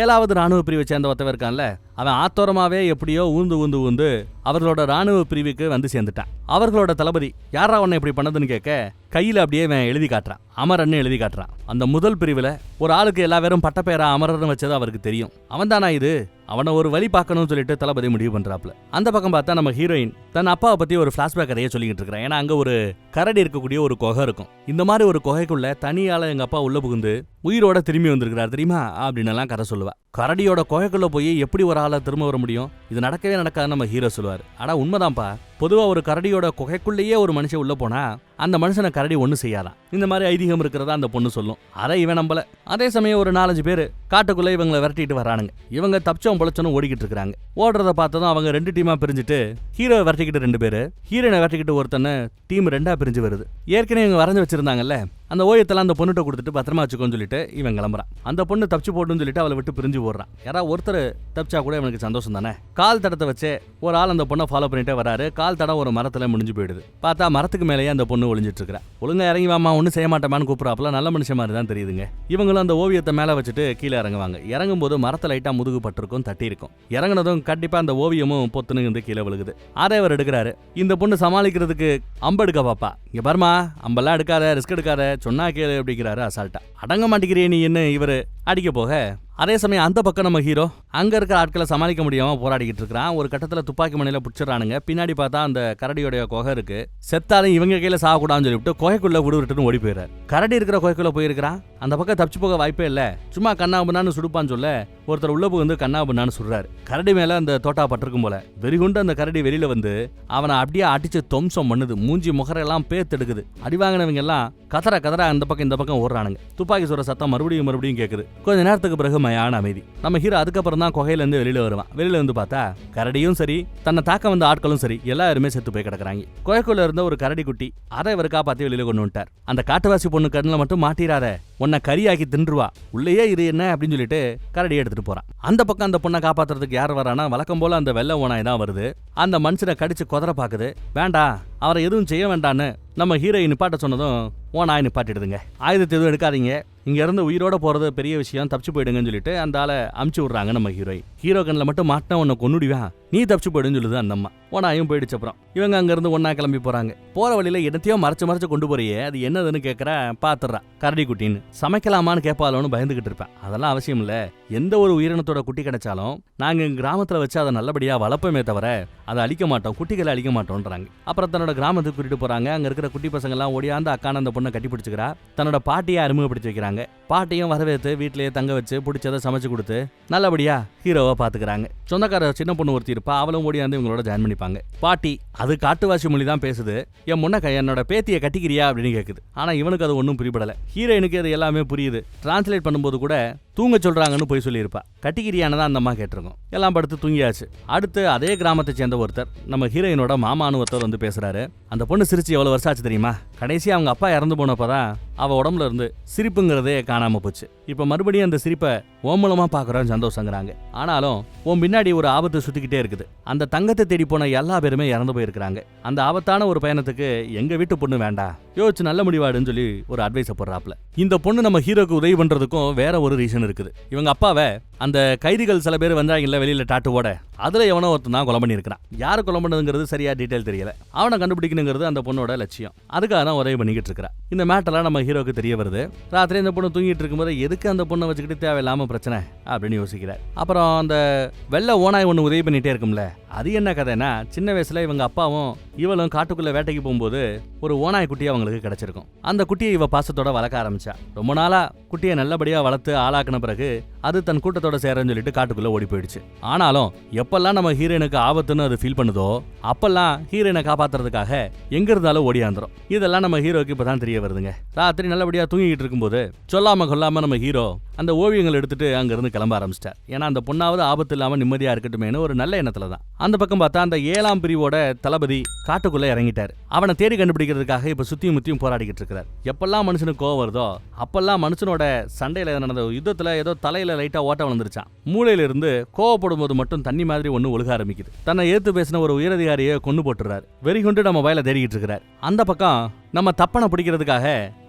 ஏழாவது ராணுவ பிரிவை சேர்ந்த ஒருத்தவன் இருக்கான்ல அவன் ஆத்தோரமாகவே எப்படியோ ஊந்து ஊந்து ஊந்து அவர்களோட ராணுவ பிரிவுக்கு வந்து சேர்ந்துட்டான். அவர்களோட தளபதி யாரா உன்னை இப்படி பண்ணதுன்னு கேட்க கையில் அப்படியே அவன் எழுதி காட்டுறான். அமரன்னு எழுதி காட்டுறான். அந்த முதல் பிரிவில் ஒரு ஆளுக்கு எல்லா பேரும் பட்டப்பேரா அமரர்னு வச்சது அவருக்கு தெரியும். அவன் தானா இது? அவனை ஒரு வழி பார்க்கணும்னு சொல்லிட்டு தளபதி முடிவு பண்ணுறாப்புல அந்த பக்கம் பார்த்தா நம்ம ஹீரோயின் தன் அப்பாவை பற்றி ஒரு ஃப்ளாஷ்பேக் கதையை சொல்லிக்கிட்டு இருக்கிறேன் ஏன்னா அங்க ஒரு கரடி இருக்கக்கூடிய ஒரு குகை இருக்கும். இந்த மாதிரி ஒரு குகைக்குள்ள தனியால எங்க அப்பா உள்ள புகுந்து உயிரோட திரும்பி வந்திருக்கிறார் தெரியுமா? அப்படின்னு கதை சொல்லுவா. கரடியோட குகைக்குள்ள போய் எப்படி ஒரு ஆளை திரும்ப வர முடியும்? இது நடக்கவே நடக்காது நம்ம ஹீரோ சொல்லுவார். ஆனா உண்மைதான்ப்பா. பொதுவா ஒரு கரடியோட குகைக்குள்ளேயே ஒரு மனுஷன் உள்ள போனா அந்த மனுஷனை கரடி ஒண்ணு செய்யாதான். இந்த மாதிரி ஐதீகம் இருக்கிறதா அந்த பொண்ணு சொல்லும். அதை இவன் நம்பல. அதே சமயம் ஒரு நாலஞ்சு பேர் காட்டுக்குள்ள இவங்களை விரட்டிட்டு வரானுங்க. இவங்க தப்பிச்சோம் பொழைச்சோன்னு ஓடிக்கிட்டு இருக்காங்க ஓடுறத பார்த்ததும் அவங்க ரெண்டு டீமா பிரிஞ்சுட்டு ஹீரோவை விரட்டிக்கிட்டு ரெண்டு பேர் ஹீரோனை விரட்டிக்கிட்டு ஒருத்தனை டீம் ரெண்டா பிரிஞ்சு வருது. ஏற்கனவே இவங்க வரைஞ்சு வச்சிருந்தாங்கல்ல? அந்த ஓயத்தெல்லாம் அந்த பொண்ணுகிட்ட கொடுத்துட்டு பத்திரமா வச்சுக்கோன்னு சொல்லிட்டு இவன் கிளம்புறான். அந்த பொண்ணு தப்பிச்சு போட்டுன்னு சொல்லிட்டு அவளை விட்டு பிரிஞ்சு போடுறான் யாராவது ஒருத்தர் தப்பிச்சா கூட இவனுக்கு சந்தோஷம் தானே? கால் தடத்தை வச்சு ஒரு ஆள் அந்த பொண்ணை ஃபாலோ பண்ணிட்டே வராரு. கால் தடம் ஒரு மரத்தில் முடிஞ்சு போயிடுது. பார்த்தா மரத்துக்கு மேலேயே அந்த பொண்ணு ஒளிஞ்சிட்டு இருக்கிறா ஒழுங்கா இறங்கி வாமா ஒன்றும் செய்ய மாட்டேமான்னு கூப்பிட்றாப்புல. நல்ல மனுஷன் மாதிரி தான் தெரியுதுங்க. இவங்களும் அந்த ஓவியத்தை மேலே வச்சுட்டு கீழே இறங்குவாங்க. இறங்கும் போது மரத்தை லைட்டாக முதுகு பட்டிருக்கும் தட்டியிருக்கும். இறங்கினதும் இறங்குனதும் அந்த ஓவியமும் பொத்துன்னு இருந்து கீழே விழுகுது. அதை அவர் எடுக்கிறாரு. இந்த பொண்ணு சமாளிக்கிறதுக்கு அம்பெடுக்க பாப்பா. இங்கே பாருமா அம்பெல்லாம் எடுக்காத ரிஸ்க் எடுக்காத சொன்னா கேளு அப்படிங்கிறாரு அசால்ட்டா அடங்க மாட்டேங்கிறியே நீ என்ன இவரு? அடிக்க போக. அதே சமயம் அந்த பக்கம் நம்ம ஹீரோ அங்கே இருக்கிற ஆட்களை சமாளிக்க முடியாமல் போராடிக்கிட்டு இருக்கிறான். ஒரு கட்டத்தில் துப்பாக்கி மணியில் பிடிச்சிடறானுங்க. பின்னாடி பார்த்தா அந்த கரடியோடைய குகை இருக்கு. செத்தாலும் இவங்க கையில சாகக்கூடாதுன்னு சொல்லிவிட்டு குகைக்குள்ள விடுவிட்டுன்னு ஓடி போயிடுறாரு. கரடி இருக்கிற குகைக்குள்ளே போயிருக்கிறான். அந்த பக்கம் தப்பிச்சு போக வாய்ப்பே இல்லை. சும்மா கண்ணாபுனான்னு சுடுப்பான்னு சொல்ல ஒருத்தர் உள்ள புகுந்து கண்ணாபுண்ணான்னு சொல்கிறார் கரடி மேல அந்த தோட்டா பட்டிருக்கும் போல. வெறிகுண்டு அந்த கரடி வெளியில வந்து அவனை அப்படியே அடிச்சு தொம்சம் பண்ணுது. மூஞ்சி முகரெல்லாம் பேத்தெடுக்குது அடி வாங்கினவங்க எல்லாம் கதற கதற அந்த பக்கம் இந்த பக்கம் ஓடுறானுங்க. துப்பாக்கி சுடுற சத்தம் மறுபடியும் மறுபடியும் கேட்குது கொஞ்ச நேரத்துக்கு பிறகு மயான அமைதி. நம்ம ஹீரோ அதுக்கப்புறம் தான் குகையில இருந்து வெளியில வருவான். வெளியில வந்து பார்த்தா கரடியும் சரி தன்னை தாக்க வந்த ஆட்களும் சரி எல்லாருமே செத்து போய் கிடக்குறாங்க. குகைக்குள்ள இருந்த ஒரு கரடி குட்டி அதை இவர் காப்பாத்தி வெளியில கொண்டு வந்துட்டார். அந்த காட்டுவாசி பொண்ணு கண்ணில் மட்டும் மாட்டிடாத உன்னை கரியாக்கி தின்றுவா. உள்ளேயே இரு என்ன அப்படின்னு சொல்லிட்டு கரடி எடுத்துட்டு போறான். அந்த பக்கம் அந்த பொண்ணை காப்பாத்துறதுக்கு யார் வரானா? வழக்கம் போல அந்த வெள்ளை ஓனாய் தான் வருது. அந்த மனுஷனை கடிச்சு குதற பாக்குது. வேண்டாம் அவரை எதுவும் செய்ய வேண்டான்னு நம்ம ஹீரோயின் நிப்பாட்ட சொன்னதும் ஓனாய் நிப்பாட்டிடுதுங்க. ஆயுதத்தை எதுவும் எடுக்காதீங்க. இங்க இருந்து உயிரோட போறது பெரிய விஷயம். தப்பிச்சு போயிடுங்கன்னு சொல்லிட்டு அந்த ஆளை அமுச்சு விடுறாங்க நம்ம ஹீரோயின் ஹீரோ கண்ணில் மட்டும் மாட்டினா உன்னை கொன்னுடுவேன். நீ தப்பிச்சு போயிடுன்னு சொல்லுது அந்த அம்மா. ஓனாயும் போயிடுச்சு அப்புறம். இவங்க அங்கேருந்து ஒன்றா ஒன்னா கிளம்பி போறாங்க. போற வழியில என்னத்தையோ மறைச்சு மறைச்சு கொண்டு போறியே அது என்னதுன்னு கேட்கற பாத்துறா கரடி குட்டின்னு. சமைக்கலாமான்னு கேட்பாளோன்னு பயந்துகிட்டு இருப்பேன். அதெல்லாம் அவசியம் இல்ல. எந்த ஒரு உயிரினத்தோட குட்டி கிடைச்சாலும் நாங்க எங்கள் கிராமத்துல வச்சு அதை நல்லபடியா வளர்ப்போமே தவிர அதை அழிக்க மாட்டோம் குட்டிகளை அழிக்க மாட்டோம்ன்றாங்க அப்புறம் தன்னோட கிராமத்துக்கு கூட்டிட்டு போறாங்க. அங்க இருக்கிற குட்டி பசங்க எல்லாம் ஓடியாந்து அக்கான அந்த பொண்ணை கட்டி பிடிச்சிக்கிறா. தன்னோட பாட்டியை அறிமுகப்படுத்தி வைக்கிறாங்க. பாட்டியும் வரவேற்று வீட்டிலேயே தங்க வச்சு பிடிச்சதை சமைச்சு கொடுத்து நல்லபடியா ஹீரோவை பாத்துக்கிறாங்க. சொந்தக்கார சின்ன பொண்ணு ஒருத்தி இப்போ அவளும் ஓடியாந்து இவங்களோட ஜாயின் பண்ணிப்பாங்க. பாட்டி அது காட்டுவாசி மொழி தான் பேசுது. என் முன்ன என்னோட பேத்தியை கட்டிக்கிறியா அப்படின்னு கேட்குது ஆனால் இவனுக்கு அது ஒன்றும் புரியப்படலை ஹீரோயினுக்கு அது எல்லாமே புரியுது. டிரான்ஸ்லேட் பண்ணும்போது கூட தூங்க சொல்றாங்கன்னு போய் சொல்லியிருப்பா. கட்டிக்கிறியான்னு தான் அந்த அம்மா கேட்டிருக்கோம். எல்லாம் படுத்து தூங்கியாச்சு. அடுத்து அதே கிராமத்தை சேர்ந்த ஒருத்தர் நம்ம ஹீரோயினோட மாமான்னு ஒருத்தர் வந்து பேசுறாரு. அந்த பொண்ணு சிரிச்சு எவ்வளவு வருஷம் ஆச்சு தெரியுமா? கடைசி அவங்க அப்பா இறந்து போனப்பதான் அவ உடம்புல இருந்து சிரிப்புங்கிறதே காணாம போச்சு. இப்ப மறுபடியும் அந்த சிரிப்பை ஓ மூலமா பாக்குறோம் சந்தோஷங்கிறாங்க. ஆனாலும் உன் பின்னாடி ஒரு ஆபத்து சுத்திக்கிட்டே இருக்குது. அந்த தங்கத்தை தேடி போன எல்லா பேருமே இறந்து போயிருக்கிறாங்க. அந்த ஆபத்தான ஒரு பயணத்துக்கு எங்க வீட்டு பொண்ணு வேண்டாம் யோசிச்சு நல்ல முடிவாடுன்னு சொல்லி ஒரு அட்வைஸை போடுறாப்புல. இந்த பொண்ணு நம்ம ஹீரோக்கு உதவி பண்ணுறதுக்கும் வேற ஒரு ரீசன் இருக்குது. இவங்க அப்பாவை அந்த கைதிகள் சில பேர் வந்தாங்கல்ல வெளியில் டாட்டுவோட அதில் எவனோ ஒருத்தன் தான் கொலை பண்ணியிருக்கிறான். யாரு கொலை பண்ணதுங்கிறது சரியாக டீட்டெயில் தெரியல. அவனை கண்டுபிடிக்கணுங்கிறது அந்த பொண்ணோட லட்சியம். அதுக்காக தான் உதவி பண்ணிக்கிட்டு இருக்கிறா. இந்த மேட்டெல்லாம் நம்ம ஹீரோக்கு தெரிய வருது. ராத்திரி இந்த பொண்ணு தூங்கிட்டு இருக்கும்போது எதுக்கு அந்த பொண்ணை வச்சுக்கிட்டு தேவையில்லாமல் பிரச்சனை அப்படின்னு யோசிக்கிறார். அப்புறம் அந்த வெள்ளை ஓனாய் ஒன்று உதவி பண்ணிட்டே இருக்கும்ல அது என்ன கதைனா சின்ன வயசுல இவங்க அப்பாவும் இவளும் காட்டுக்குள்ளே வேட்டைக்கு போகும்போது ஒரு ஓனாய் குட்டி அவங்களுக்கு கிடைச்சிருக்கும். அந்த குட்டியை இவ பாசத்தோட வளர்க்க ஆரம்பிச்சா. ரொம்ப நாளா குட்டியை நல்லபடியாக வளர்த்து ஆளாக்குன பிறகு அது தன் கூட்டத்தோட சேரன்னு சொல்லிட்டு காட்டுக்குள்ளே ஓடி போயிடுச்சு. ஆனாலும் எப்பெல்லாம் நம்ம ஹீரோயினுக்கு ஆபத்துன்னு அது ஃபீல் பண்ணுதோ அப்பெல்லாம் ஹீரோயினை காப்பாற்றுறதுக்காக எங்க இருந்தாலும் ஓடியாந்துரும் இதெல்லாம் நம்ம ஹீரோக்கு இப்போ தான் தெரிய வருதுங்க. ராத்திரி நல்லபடியாக தூங்கிக்கிட்டு இருக்கும்போது சொல்லாமல் கொல்லாமல் நம்ம ஹீரோ அந்த ஓவியங்கள் எடுத்துட்டு அங்கேருந்து கிளம்ப ஆரம்பிச்சிட்டார். ஏன்னா அந்த பொண்ணாவது ஆபத்து இல்லாமல் நிம்மதியாக இருக்கட்டுமேனு ஒரு நல்ல எண்ணத்தில் தான். அந்த பக்கம் பார்த்தா அந்த ஏழாம் பிரிவோட தளபதி காட்டுக்குள்ளே இறங்கிட்டார். அவனை தேடி கண்டுபிடிக்கிறதுக்காக இப்போ சுற்றியும் முத்தியும் போராடிக்கிட்டு இருக்கிறார். எப்பெல்லாம் மனுஷனுக்கு கோவம் வருதோ அப்பெல்லாம் மனுஷனோட சண்டையில் நடந்த யுத்தத்தில் ஏதோ தலையில் லைட்டாக ஓட்ட விழுந்துருச்சான் மூளையிலிருந்து கோவப்படும் போது மட்டும் தண்ணி மாதிரி ஒன்று ஒழுக ஆரம்பிக்குது. தன்னை ஏத்து பேசின ஒரு உயரதிகாரியை கொண்டு போட்டுறாரு வெறி கொண்டு நம்ம வயலை தேடிக்கிட்டு இருக்கிறார். அந்த பக்கம் நம்ம தப்பனை பிடிக்கிறதுக்காக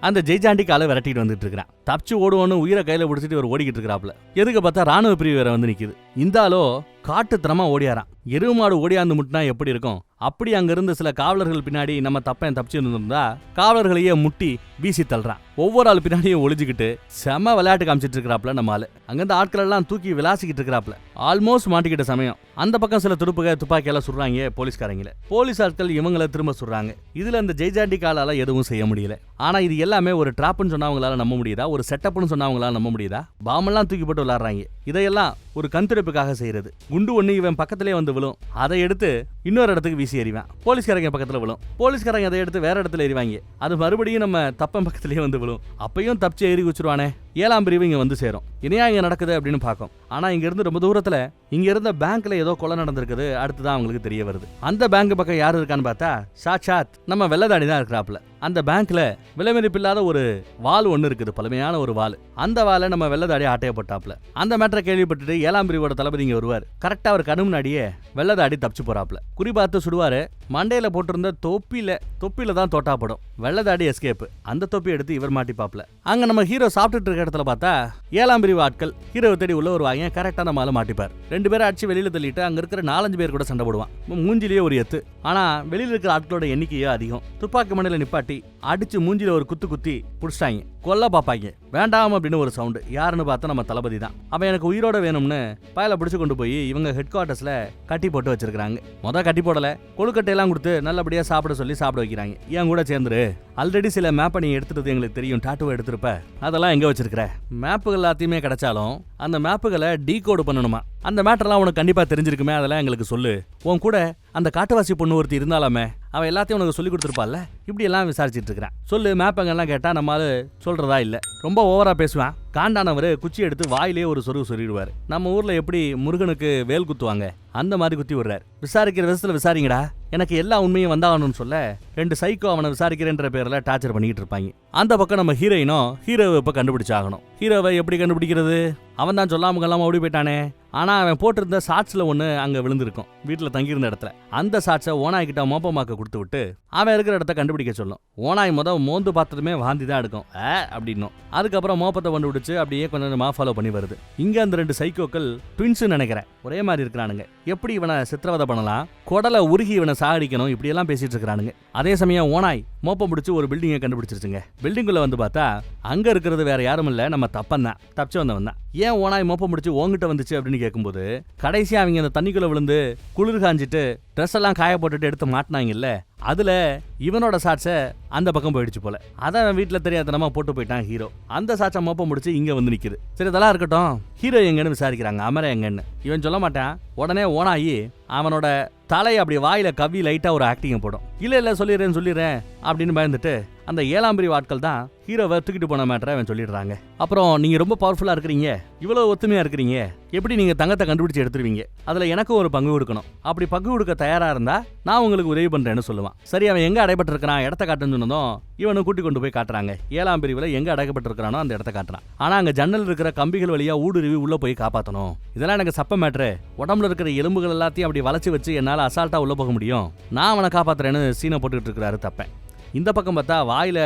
அந்த ஜெய்ஜாண்டி காலை விரட்டிட்டு வந்துட்டு இருக்கிறான். தப்பிச்சு ஓடுவோன்னு உயிரை கையில பிடிச்சிட்டு இவர் ஓடிக்கிட்டு இருக்கிறாப்ல எதுக்கு பார்த்தா ராணுவ பிரிவு வேற வந்து நிக்குது. இந்தாலோ காட்டுத்தனமா ஓடியாரான் எருவு மாடு ஓடியாந்து முட்டினா எப்படி இருக்கும்? அப்படி அங்கிருந்து சில காவலர்கள் பின்னாடி நம்ம தப்பன் தப்பிச்சு இருந்திருந்தா காவலர்களையே முட்டி வீசி தள்ளுறான். ஒவ்வொரு ஆள் பின்னாடியும் ஒளிஞ்சிக்கிட்டு செம விளையாட்டு காமிச்சிட்டு இருக்கிறாப்ல நம்ம ஆளு. அங்கிருந்த ஆட்கள் எல்லாம் தூக்கி விளாசிக்கிட்டு இருக்கிறாப்ல ஆல்மோஸ்ட் மாட்டிக்கிட்ட சமயம். அந்த பக்கம் சில துருப்புக துப்பாக்கியெல்லாம் சுடுறாங்க போலீஸ்காரங்கள. போலீஸ் ஆட்கள் இவங்கள திரும்ப சுடுறாங்க. இதுல இந்த ஜெய்ஜாண்டி காலால எதுவும் செய்ய முடியல. ஆனா இது எல்லாமே ஒரு ட்ராப்னு சொன்னவங்களால நம்ப முடியுதா? ஒரு செட்டப்னு சொன்னவங்களால நம்ப முடியுதா? பாமெல்லாம் தூக்கி போட்டு விளாடுறாங்க இதையெல்லாம் ஒரு கண்துடைப்புக்காக செய்யறது. குண்டு ஒண்ணு இவன் பக்கத்திலே வந்து விழும். அதை எடுத்து இன்னொரு இடத்துக்கு வீசி எறிவான். போலீஸ்காரங்க பக்கத்துல விழும். போலீஸ்காரங்க அதை எடுத்து வேற இடத்துல எறிவாங்க. அது மறுபடியும் நம்ம தப்பன் பக்கத்திலேயே வந்து விழும் அப்பயும் தப்பிச்சு ஏறி குச்சிருவானே ஏழாம் பிரிவு இங்க வந்து சேரும். இனியா இங்க நடக்குது அப்படின்னு பார்க்கும். ஆனா இங்க இருந்து ரொம்ப தூரத்துல இங்க இருந்த பேங்க்ல ஏதோ கொலை நடந்திருக்குது. அடுத்துதான் அவங்களுக்கு தெரிய வருது. அந்த பேங்க் பக்கம் யாரு இருக்கான்னு பார்த்தா சாட்சாத். நம்ம வெள்ளதாடி தான் இருக்கிறாப்ல அந்த பேங்க்ல விலைமதிப்பில்லாத ஒரு வால் ஒன்று இருக்குது பழமையான ஒரு வால். அந்த வாலை நம்ம வெள்ளதாடி ஆட்டையப்பட்டாப்ல அந்த மேட்டரை கேள்விப்பட்டுட்டு ஏழாம் பிரிவோட தளபதி இங்க வருவார். கரெக்டா அவர் கண் முன்னாடியே வெள்ளதாடி தப்பிச்சு போறாப்ல குறிபார்த்து சுடுவாரு மண்டையில போட்டிருந்த தொப்பில தொப்பில தான் தோட்டாப்படும் வெள்ளதாடி எஸ்கேப் அந்த தொப்பி எடுத்து இவர் மாட்டிப்பாப்ல அங்க நம்ம ஹீரோ சாப்பிட்டுட்டு இருக்க இடத்துல பார்த்தா ஏழாம் பிரிவு ஆட்கள் ஹீரோவை தேடி உள்ள வருவாங்க கரெக்டா நம்ம ஆளு மாட்டிப்பார். ரெண்டு பேரும் அடிச்சு வெளியில தள்ளிட்டு அங்க இருக்கிற நாலஞ்சு பேர் கூட சண்டை போடுவான். மூஞ்சிலேயே ஒரு எத்து. ஆனா வெளியில இருக்கிற ஆட்களோட எண்ணிக்கையோ அதிகம். துப்பாக்கி மண்ணில நிப்பாட்டி அடிச்சு மூஞ்சில ஒரு குத்து குத்தி புடிச்சிட்டாங்க. கொல்ல பார்ப்பாங்க. வேண்டாம் அப்படின்னு ஒரு சவுண்டு யாருன்னு பார்த்தா நம்ம தளபதி தான். அவன் எனக்கு உயிரோட வேணும்னு பயலை பிடிச்சு கொண்டு போய் இவங்க ஹெட் குவார்ட்டர்ஸில் கட்டி போட்டு வச்சிருக்காங்க மொதல் கட்டி போடலை. கொழுக்கட்டையெல்லாம் கொடுத்து நல்லபடியாக சாப்பிட சொல்லி சாப்பிட வைக்கிறாங்க. என் கூட சேர்ந்துரு. ஆல்ரெடி சில மேப்பை நீ எடுத்துட்டு எங்களுக்கு தெரியும். டாட்டுவை எடுத்திருப்ப. அதெல்லாம் எங்கே வச்சிருக்கிற? மேப்புகள் எல்லாத்தையுமே கிடைச்சாலும் அந்த மேப்புகளை டீ கோடு பண்ணணுமா? அந்த மேட்டர்லாம் உனக்கு கண்டிப்பாக தெரிஞ்சிருக்குமே. அதெல்லாம் எங்களுக்கு சொல்லு. உன் கூட அந்த காட்டுவாசி பொண்ணு ஒருத்தி இருந்தாலுமே அவன் எல்லாத்தையும் உனக்கு சொல்லி கொடுத்துருப்பாள்ல? இப்படி எல்லாம் விசாரிச்சிட்டு இருக்கிறான். சொல்லு மேப்பங்கெல்லாம் கேட்டால் நம்ம சொல்ல சொல்றதா இல்ல. ரொம்ப ஓவரா பேசுவான். காண்டானவர் குச்சி எடுத்து வாயிலே ஒரு சொருகு சொல்லிடுவாரு நம்ம ஊர்ல எப்படி முருகனுக்கு வேல் குத்துவாங்க? அந்த மாதிரி குத்தி விடுறாரு. விசாரிக்கிற விதத்துல விசாரிங்கடா. எனக்கு எல்லா உண்மையும் வந்தாகணும்னு சொல்ல ரெண்டு சைக்கோ அவனை விசாரிக்கிறேன்ற பேர்ல டார்ச்சர் பண்ணிக்கிட்டு இருப்பாங்க. அந்த பக்கம் நம்ம ஹீரோயினும் ஹீரோவை இப்ப கண்டுபிடிச்சாகணும். ஹீரோவை எப்படி கண்டுபிடிக்கிறது? அவன் தான் சொல்லாமல் கொள்ளாம ஓடி போயிட்டானே. ஆனால் அவன் போட்டிருந்த சாட்ஸில் ஒன்று அங்கே விழுந்திருக்கும். வீட்டில் தங்கியிருந்த இடத்துல. அந்த சாட்சை ஓனாய்கிட்ட மோப்பமாக்க கொடுத்து விட்டு அவன் இருக்கிற இடத்த கண்டுபிடிக்க சொல்லும். ஓனாய் மொதல் மோந்து பார்த்ததுமே வாந்தி தான் எடுக்கும். ஏ அப்படின்னும். அதுக்கப்புறம் மோப்பத்தை கண்டுபிடிச்சு அப்படியே கொஞ்சம் கொஞ்சமாக ஃபாலோ பண்ணி வருது. இங்கே அந்த ரெண்டு சைக்கோக்கள் ட்வின்ஸுன்னு நினைக்கிறேன். ஒரே மாதிரி இருக்கிறானுங்க. எப்படி இவனை சித்திரவதை பண்ணலாம்? குடலை உருகி இவனை சாகடிக்கணும்? இப்படியெல்லாம் பேசிட்டு இருக்கிறானுங்க. அதே சமயம் ஓனாய் மோப்பம் பிடிச்சி ஒரு பில்டிங்கை கண்டுபிடிச்சிருச்சுங்க. பில்டிங்குள்ள வந்து பார்த்தா அங்கே இருக்கிறது வேற யாரும் இல்லை. நம்ம தப்பன் தான் தப்பிச்சு வந்தவன் தான் ஏன் ஓனாய் மோப்பம் முடிச்சு உங்ககிட்ட வந்துச்சு அப்படின்னு கேட்கும்போது கடைசியாக அவங்க அந்த தண்ணிக்குள்ளே விழுந்து குளிர் காஞ்சிட்டு ட்ரெஸ் எல்லாம் காய போட்டுட்டு எடுத்து மாட்டினாங்கல்ல அதில் இவனோட சாட்சை அந்த பக்கம் போயிடுச்சு போல. அதான் அவன் தெரியாதனமா போட்டு போயிட்டான் ஹீரோ. அந்த சாட்சை மோப்பம் முடிச்சு இங்கே வந்து நிற்கிது சரி இதெல்லாம் இருக்கட்டும். ஹீரோ எங்கன்னு விசாரிக்கிறாங்க அமர எங்கன்னு. இவன் சொல்ல மாட்டான் உடனே ஓனாகி அவனோட தலையை அப்படி வாயில கவ்வி லைட்டாக ஒரு ஆக்டிங் போடும். இல்லை இல்லை சொல்லிடுறேன் சொல்லிடுறேன் அப்படின்னு பயந்துட்டு அந்த ஏழாம் பிரிவு ஆட்கள் தான் ஹீரோவை தூக்கிட்டு போன மேட்டரை அவன் சொல்லிடுறாங்க. அப்புறம் நீங்கள் ரொம்ப பவர்ஃபுல்லாக இருக்கிறீங்க. இவ்வளோ ஒத்துமையாக இருக்கிறீங்க. எப்படி நீங்கள் தங்கத்தை கண்டுபிடிச்சி எடுத்துருவீங்க? அதில் எனக்கும் ஒரு பங்கு கொடுக்கணும். அப்படி பங்கு கொடுக்க தயாராக இருந்தா நான் உங்களுக்கு உதவி பண்றேன்னு சொல்லுவான். சொல்லுவான் சரி அவன் எங்க அடைபட்டிருக்கிறான்? இடத்த காட்டுன்னு சொன்னதும் இவனை கூட்டி கொண்டு போய் காட்டுறாங்க. ஏழாம் பிரிவுல எங்க அடைக்கப்பட்டிருக்கிறானோ அந்த இடத்த காட்டுறான். ஆனா அங்க ஜன்னல் இருக்கிற கம்பிகள் வழியா ஊடுருவி உள்ள போய் காப்பாத்தணும். இதெல்லாம் எனக்கு சப்ப மேட்ரு. உடம்புல இருக்கிற எலும்புகள் எல்லாத்தையும் அப்படி வளைச்சு வச்சு என்னால அசால்ட்டா உள்ள போக முடியும். நான் அவனை காப்பாத்துறேன்னு சீனை போட்டுக்கிட்டு இருக்கிறாரு தப்பேன். இந்த பக்கம் பார்த்தா வாயில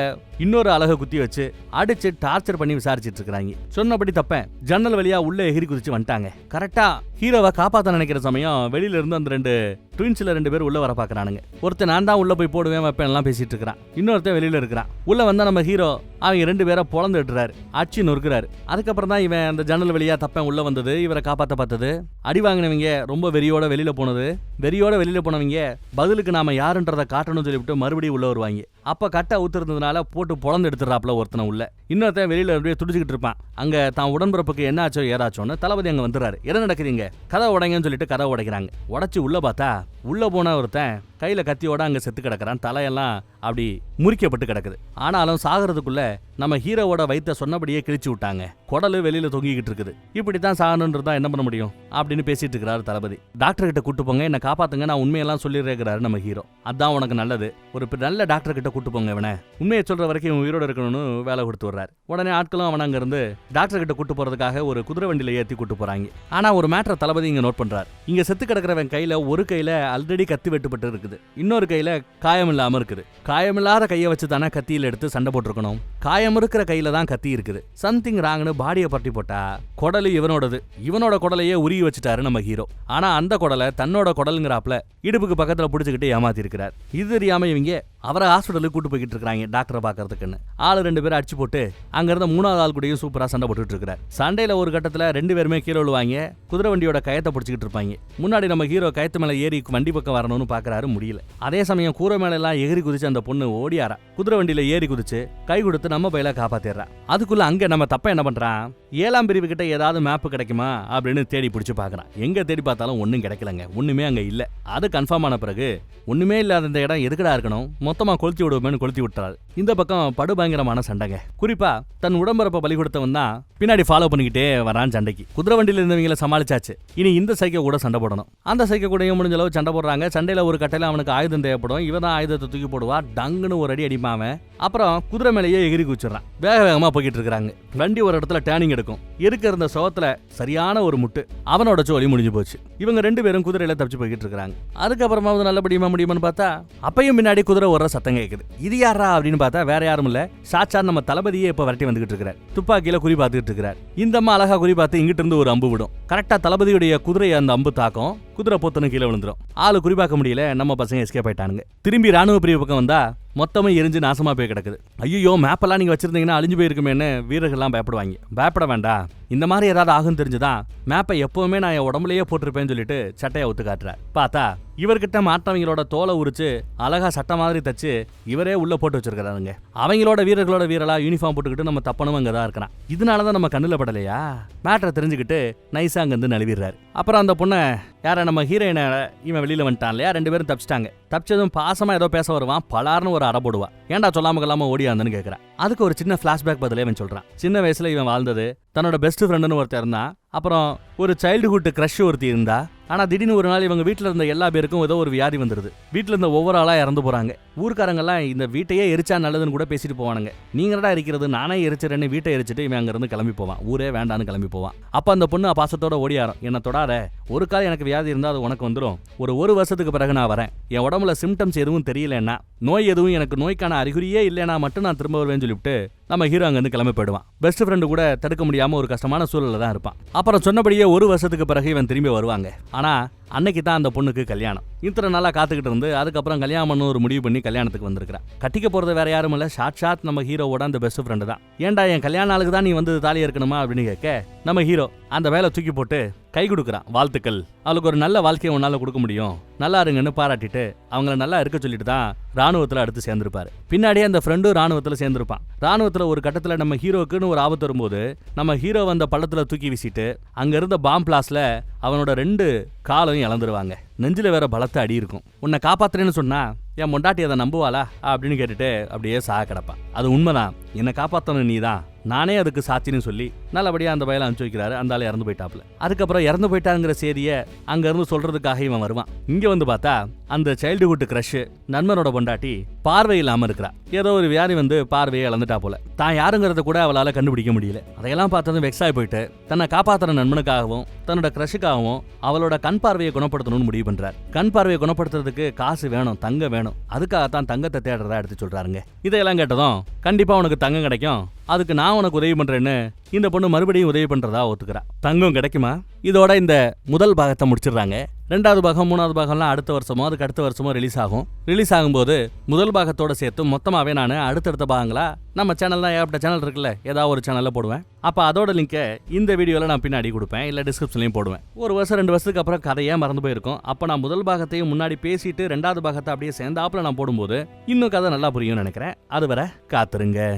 இன்னொரு அழகை குத்தி வச்சு அடிச்சு டார்ச்சர் பண்ணி விசாரிச்சிட்டு இருக்காங்க சொன்னபடி தப்பேன். ஜன்னல் வழியா உள்ள எகிரி குதிச்சு வந்துட்டாங்க. கரெக்டா ஹீரோவை காப்பாத்த நினைக்கிற சமயம் வெளியில இருந்து அந்த ரெண்டு ட்வின்ஸ்ல ரெண்டு பேர் உள்ள வர பாக்குறானுங்க ஒருத்தன் நான் தான் உள்ள போய் போடுவேன் வைப்பேன் எல்லாம் பேசிட்டு இருக்கிறான். இன்னொருத்தன் வெளியில இருக்கிறான். உள்ள வந்தா நம்ம ஹீரோ அவங்க ரெண்டு பேரை பொழந்துடுறாரு அச்சு நொறுக்கிறாரு. அதுக்கப்புறம் தான் இவன் அந்த ஜன்னல் வழியா தப்பேன் உள்ள வந்தது இவரை காப்பாத்த பார்த்தது. அடி வாங்கினவங்க ரொம்ப வெறியோட வெளியில போனது. வெறியோட வெளியில போனவங்க பதிலுக்கு நாம யாருன்றதை காட்டணும்னு சொல்லிவிட்டு மறுபடியும் உள்ள வருவாங்க. அப்ப கட்டை ஊத்துறதுனால போட்டு பொழந்து எடுத்துறாப்புல ஒருத்தனை உள்ள. இன்னொருத்தன் வெளியில அப்படியே துடிச்சுக்கிட்டு இருப்பான். அங்க தான் உடன்பிறப்புக்கு என்ன ஆச்சோ ஏதாச்சோன்னு தளபதி அங்க வந்துடுறாரு. என்ன நடக்குதுங்க கதை உடைங்கன்னு சொல்லிட்டு கதை உடைக்கிறாங்க. உடைச்சு உள்ள பார்த்தா உள்ள போன ஒருத்தன் கையில கத்தியோட அங்க செத்து கிடக்குறான். தலையெல்லாம் அப்படி முறிக்கப்பட்டு கிடக்குது. ஆனாலும் சாகிறதுக்குள்ள நம்ம ஹீரோவோட வயிற்ற சொன்னபடியே கிழிச்சு விட்டாங்க. குடலு வெளியில தொங்கிக்கிட்டு இருக்குது. இப்படி தான் சாகணுன்றதா என்ன பண்ண முடியும்? அப்படின்னு பேசிட்டு இருக்கிறாரு தளபதி. டாக்டர் கிட்ட கூட்டு போங்க என்ன காப்பாத்துங்க நான் உண்மையெல்லாம் சொல்லிடுறேங்கிறாரு நம்ம ஹீரோ. அதான் உனக்கு நல்லது. ஒரு நல்ல டாக்டர் கிட்ட கூட்டு போங்க இவனை. உண்மையை சொல்ற வரைக்கும் இவன் உயிரோட இருக்கணும்னு வேலை கொடுத்து வர்றாரு. உடனே ஆட்களும் அவன் அங்கிருந்து டாக்டர் கிட்ட கூட்டு போறதுக்காக ஒரு குதிரை வண்டியில ஏத்தி கூட்டு போறாங்க. ஆனா ஒரு மேட்டர் தளபதி இங்க நோட் பண்றாரு. இங்க செத்து கிடக்கிறவன் கையில ஒரு கையில ஆல்ரெடி கத்தி வெட்டுப்பட்டு இருக்குது. இன்னொரு கையில காயம் இல்லாம இருக்குது. காயமில்லாத கையை வச்சு தானே கத்தியில் எடுத்து சண்டை போட்டிருக்கணும்? காயம் இருக்கிற கையில தான் கத்தி இருக்குது. சம்திங் ராங்னு பாடியை பட்டி போட்டா குடலு இவனோடது. இவனோட குடலையே உருகி வச்சுட்டாரு நம்ம ஹீரோ. ஆனா அந்த குடலை தன்னோட குடலுங்கிறாப்ல இடுப்புக்கு பக்கத்துல பிடிச்சிக்கிட்டு ஏமாத்தி இருக்கிறார் இது தெரியாம இவங்க அவரை ஹாஸ்பிட்டலுக்கு கூட்டு போய்கிட்டு இருக்காங்க டாக்டரை பாக்குறதுக்குன்னு ஆளு ரெண்டு பேரும் அடிச்சு போட்டு அங்கிருந்த மூணாவது ஆள் கூடயும் சூப்பரா சண்டை போட்டுட்டு இருக்கிறார். சண்டையில ஒரு கட்டத்துல ரெண்டு பேருமே கீழே விழுவாங்க. குதிரை வண்டியோட கயத்தை பிடிச்சிக்கிட்டு இருப்பாங்க. முன்னாடி நம்ம ஹீரோ கயத்து மேல ஏறி வண்டி பக்கம் வரணும்னு பாக்குறாரு முடியல. அதே சமயம் கூரை மேல எல்லாம் எகிரி குதிச்சு அந்த பொண்ணு ஓடியாரா. குதிரை வண்டியில ஏறி குதிச்சு கை கொடுத்து நம்ம பையில காப்பாத்திடுறா. அதுக்குள்ள அங்க நம்ம தப்ப என்ன பண்றான் ஏழாம் பிரிவு கிட்ட ஏதாவது மேப் கிடைக்குமா? அப்படின்னு தேடி பிடிச்சு பாக்குறான் எங்க தேடி பார்த்தாலும் ஒண்ணும் கிடைக்கலங்க. ஒண்ணுமே அங்க இல்ல. அது கன்ஃபார்ம் ஆன பிறகு ஒண்ணுமே இல்லாத இந்த இடம் எதுக்குடா இருக்கணும்? மொத்தமா கொளுத்தி விடுவோமேனு கொளுத்தி விட்டுறாரு இந்த பக்கம் படுபயங்கரமான சண்டைங்க. குறிப்பா தன் உடம்பரப்ப பலி கொடுத்தவன் தான் பின்னாடி ஃபாலோ பண்ணிக்கிட்டே வரான் சண்டைக்கு. குதிரை வண்டியில இருந்தவங்கள சமாளிச்சாச்சு. இனி இந்த சைக்கை கூட சண்டை போடணும். அந்த சைக்கை கூடயும் முடிஞ்ச அளவு சண்டை போடுறாங்க. சண்டையில ஒரு கட்டையில அவனுக்கு ஆயுதம் தேவைப்படும். இவன் தான் ஆயுதத்தை தூக்கி போடுவா. டங்குன்னு ஒரு அடி அடிப்பான் அப்புறம் குதிரை மேலேயே எகிரி குச்சிடுறான் வேக வேகமாக போய்கிட்டு இருக்கிறாங்க. வண்டி ஒரு இடத்துல டேனிங் எடுக்கும். இருக்க இருந்த சோத்துல சரியான ஒரு முட்டு. அவனோட சோழி முடிஞ்சு போச்சு. இவங்க ரெண்டு பேரும் குதிரையில தப்பிச்சு போய்கிட்டு இருக்காங்க அதுக்கப்புறமாவது நல்லபடியுமா முடியுமான்னு பார்த்தா அப்பையும் பின்னாடி குதிரை ஓடுற சத்தம் கேட்குது இது யாரா அப்படின்னு பார்த்தா வேற யாரும் இல்ல. சாச்சா நம்ம தளபதியே இப்ப விரட்டி வந்துகிட்டு இருக்கிறார். துப்பாக்கியில குறி பார்த்துக்கிட்டு இருக்கிறார். இந்த அம்மா அழகா குறி பார்த்து இங்கிட்டு இருந்து ஒரு அம்பு விடும். கரெக்டா தளபதியுடைய குதிரையை அந்த அம்பு தாக்கும். குதிரை பொத்துன்னு கீழே விழுந்துரும். ஆளு குறிப்பாக்க முடியல நம்ம பசங்க எஸ்கேப் ஆயிட்டானுங்க. திரும்பி ராணுவ பிரிவு பக்கம் வந்தா மொத்தமும் எரிஞ்சு நாசமாக போய் கிடக்குது. ஐயோ மேப்பெல்லாம் நீங்கள் வச்சிருந்தீங்கன்னா அழிஞ்சு போயிருக்குமேன்னு வீரர்கள்லாம் பயப்படுவாங்க. பயப்பட வேண்டாம் இந்த மாதிரி ஏதாவது ஆகும் தெரிஞ்சுதான் மேப்பை எப்போவுமே நான் என் உடம்புலயே போட்டிருப்பேன்னு சொல்லிட்டு சட்டையை ஒத்து காட்டுறார் பார்த்தா இவர்கிட்ட மாட்டவங்களோட தோலை உரிச்சு அழகா சட்டை மாதிரி தச்சு இவரே உள்ள போட்டு வச்சிருக்கிறாருங்க. அவங்களோட வீரர்களோட வீரலா யூனிஃபார்ம் போட்டுக்கிட்டு நம்ம தப்பனும் அங்கே தான் இருக்கிறான். இதனால தான் நம்ம கண்ணுல படலையா? மேட்டரை தெரிஞ்சுக்கிட்டு நைஸா அங்க இருந்து நழுவிடுறாரு. அப்புறம் அந்த பொண்ணை யார நம்ம ஹீரோயினை இவன் வெளியில வந்துட்டான் இல்லையா? ரெண்டு பேரும் தப்பிச்சிட்டாங்க. தப்பிச்சதும் பாசமா ஏதோ பேச வருவான் பலார்னு ஒரு அட போடுவா ஏன்டா சொல்லாம கொள்ளாம ஓடியாந்தன்னு கேக்குறான். அதுக்கு ஒரு சின்ன பிளாஷ்பேக் பதிலே இவன் சொல்றான். சின்ன வயசுல இவன் வாழ்ந்தது தன்னோட பெஸ்ட் ஃப்ரெண்டுன்னு ஒருத்தர் இருந்தான். அப்புறம் ஒரு சைல்டுஹுட் க்ரஷ் ஒருத்தி இருந்தா. ஆனா திடீர்னு ஒரு நாள் இவங்க வீட்டுல இருந்த எல்லா பேருக்கும் ஏதோ ஒரு வியாதி வந்துருது. வீட்டுல இருந்த ஒவ்வொரு ஆளா இறந்து போறாங்க. ஊர்க்காரங்கெல்லாம் இந்த வீட்டையே எரிச்சா நல்லதுன்னு கூட பேசிட்டு போவானுங்க. நீங்கடா இருக்கிறது நானே எரிச்சிறேன்னு வீட்டை எரிச்சிட்டு இவன் அங்கேருந்து கிளம்பி போவான். ஊரே வேண்டான்னு கிளம்பி போவான். அப்போ அந்த பொண்ணு பாசத்தோட ஓடியாரும். என்ன தொடாத. ஒரு கால் எனக்கு வியாதி இருந்தால் அது உனக்கு வந்துடும் ஒரு ஒரு வருஷத்துக்கு பிறகு நான் வரேன். என் உடம்புல சிம்டம்ஸ் எதுவும் தெரியலன்னா நோய் எதுவும் எனக்கு நோய்க்கான அறிகுறியே இல்லைனா மட்டும் நான் திரும்ப வருவேன்னு சொல்லிவிட்டு நம்ம ஹீரோ அங்கிருந்து கிளம்பி போயிடுவான். பெஸ்ட் ஃப்ரெண்டு கூட தடுக்க முடியாம ஒரு கஷ்டமான சூழலில் தான் இருப்பான். அப்புறம் சொன்னபடியே ஒரு வருஷத்துக்கு பிறகு இவன் திரும்பி வருவாங்க. ஆனா அன்னைக்கு தான் அந்த பொண்ணுக்கு கல்யாணம். இத்தனை நல்லா காத்துக்கிட்டு இருந்து அதுக்கப்புறம் கல்யாணம் பண்ண ஒரு முடிவு பண்ணி கல்யாணத்துக்கு வந்திருக்கிறா. கட்டிக்க போகிறது வேற யாரும் இல்லை ஷாட் ஷாட் நம்ம ஹீரோவோட அந்த பெஸ்ட் ஃப்ரெண்டு தான். ஏன்டா என் கல்யாண நாளுக்கு தான் நீ வந்து தாலி இருக்கணுமா அப்படின்னு கேட்க நம்ம ஹீரோ அந்த வேலை தூக்கி போட்டு கை கொடுக்குறான் வாழ்த்துக்கள். அவளுக்கு ஒரு நல்ல வாழ்க்கையை உன்னால கொடுக்க முடியும். நல்லா இருங்கன்னு பாராட்டிட்டு அவங்கள நல்லா இருக்க சொல்லிட்டு தான் ராணுவத்தில் அடுத்து சேர்ந்திருப்பாரு. பின்னாடியே அந்த ஃப்ரெண்டும் ராணுவத்தில் சேர்ந்திருப்பான். ராணுவத்தில் ஒரு கட்டத்தில் நம்ம ஹீரோக்குன்னு ஒரு ஆபத்து வரும்போது நம்ம ஹீரோ வந்த பள்ளத்தில் தூக்கி வீசிட்டு அங்கே இருந்த பாம் பிளாஸில் அவனோட ரெண்டு காலையும் இழந்துருவாங்க. நெஞ்சில் வேற பலத்த அடி இருக்கும். உன்னை காப்பாத்துறேன்னு சொன்னா என் மொண்டாட்டி அதை நம்புவாளா? அப்படின்னு கேட்டுட்டு அப்படியே சாக கிடப்பான் அது உண்மைதான். என்னை காப்பாற்றணும் நீ தான் நானே அதுக்கு சாட்சின்னு சொல்லி நல்லபடியாக அந்த பையலை அனுப்பிச்சு வைக்கிறாரு. அந்த ஆள் இறந்து போயிட்டாப்ல அதுக்கப்புறம் இறந்து போயிட்டாங்கிற செய்தியை அங்கேருந்து இருந்து இவன் வருவான். இங்கே வந்து பார்த்தா அந்த சைல்டுஹுட் க்ரஷ்ஷு நண்பனோட பொண்டாட்டி பார்வை இல்லாமல் இருக்கிறா. ஏதோ ஒரு வியாதி வந்து பார்வையை இழந்துட்டா போல. தான் யாருங்கிறத கூட அவளால் கண்டுபிடிக்க முடியல. அதையெல்லாம் பார்த்ததும் வெக்ஸாகி போயிட்டு தன்னை காப்பாத்துற நண்பனுக்காகவும் தன்னோட க்ரஷுக்காகவும் அவளோட கண் பார்வையை குணப்படுத்தணும்னு முடிவு பண்ணுறார் கண் பார்வையை குணப்படுத்துறதுக்கு காசு வேணும் தங்கம் வேணும். அதுக்காகத்தான் தங்கத்தை தேடுறதா எடுத்து சொல்கிறாருங்க இதையெல்லாம் கேட்டதும் கண்டிப்பாக உனக்கு தங்கம் கிடைக்கும். அதுக்கு நான் உனக்கு உதவி பண்ணுறேன்னு இந்த பொண்ணு மறுபடியும் உதவி பண்றதா ஒத்துக்கிறா. தங்கம் கிடைக்குமா? இதோட இந்த முதல் பாகத்தை முடிச்சிடுறாங்க. ரெண்டாவது பாகம் மூணாவது பாகம்லாம் அடுத்த வருஷமோ அதுக்கு அடுத்த வருஷமோ ரிலீஸ் ஆகும். ரிலீஸ் ஆகும்போது முதல் பாகத்தோட சேர்த்து மொத்தமாகவே நான் அடுத்தடுத்த பாகங்களா நம்ம சேனல்லாம் ஏகப்பட்ட சேனல் இருக்குல்ல ஏதாவது ஒரு சேனலில் போடுவேன். அப்போ அதோட லிங்கை இந்த வீடியோவில் நான் பின்னாடி கொடுப்பேன் இல்லை டிஸ்கிரிப்ஷன்லையும் போடுவேன். ஒரு வருஷம் ரெண்டு வருஷத்துக்கு அப்புறம் கதையே மறந்து போயிருக்கும். அப்போ நான் முதல் பாகத்தையும் முன்னாடி பேசிட்டு ரெண்டாவது பாகத்தை அப்படியே சேர்ந்தாப்பில் நான் போடும்போது இன்னும் கதை நல்லா புரியும்னு நினைக்கிறேன். அது வரை காத்துருங்க.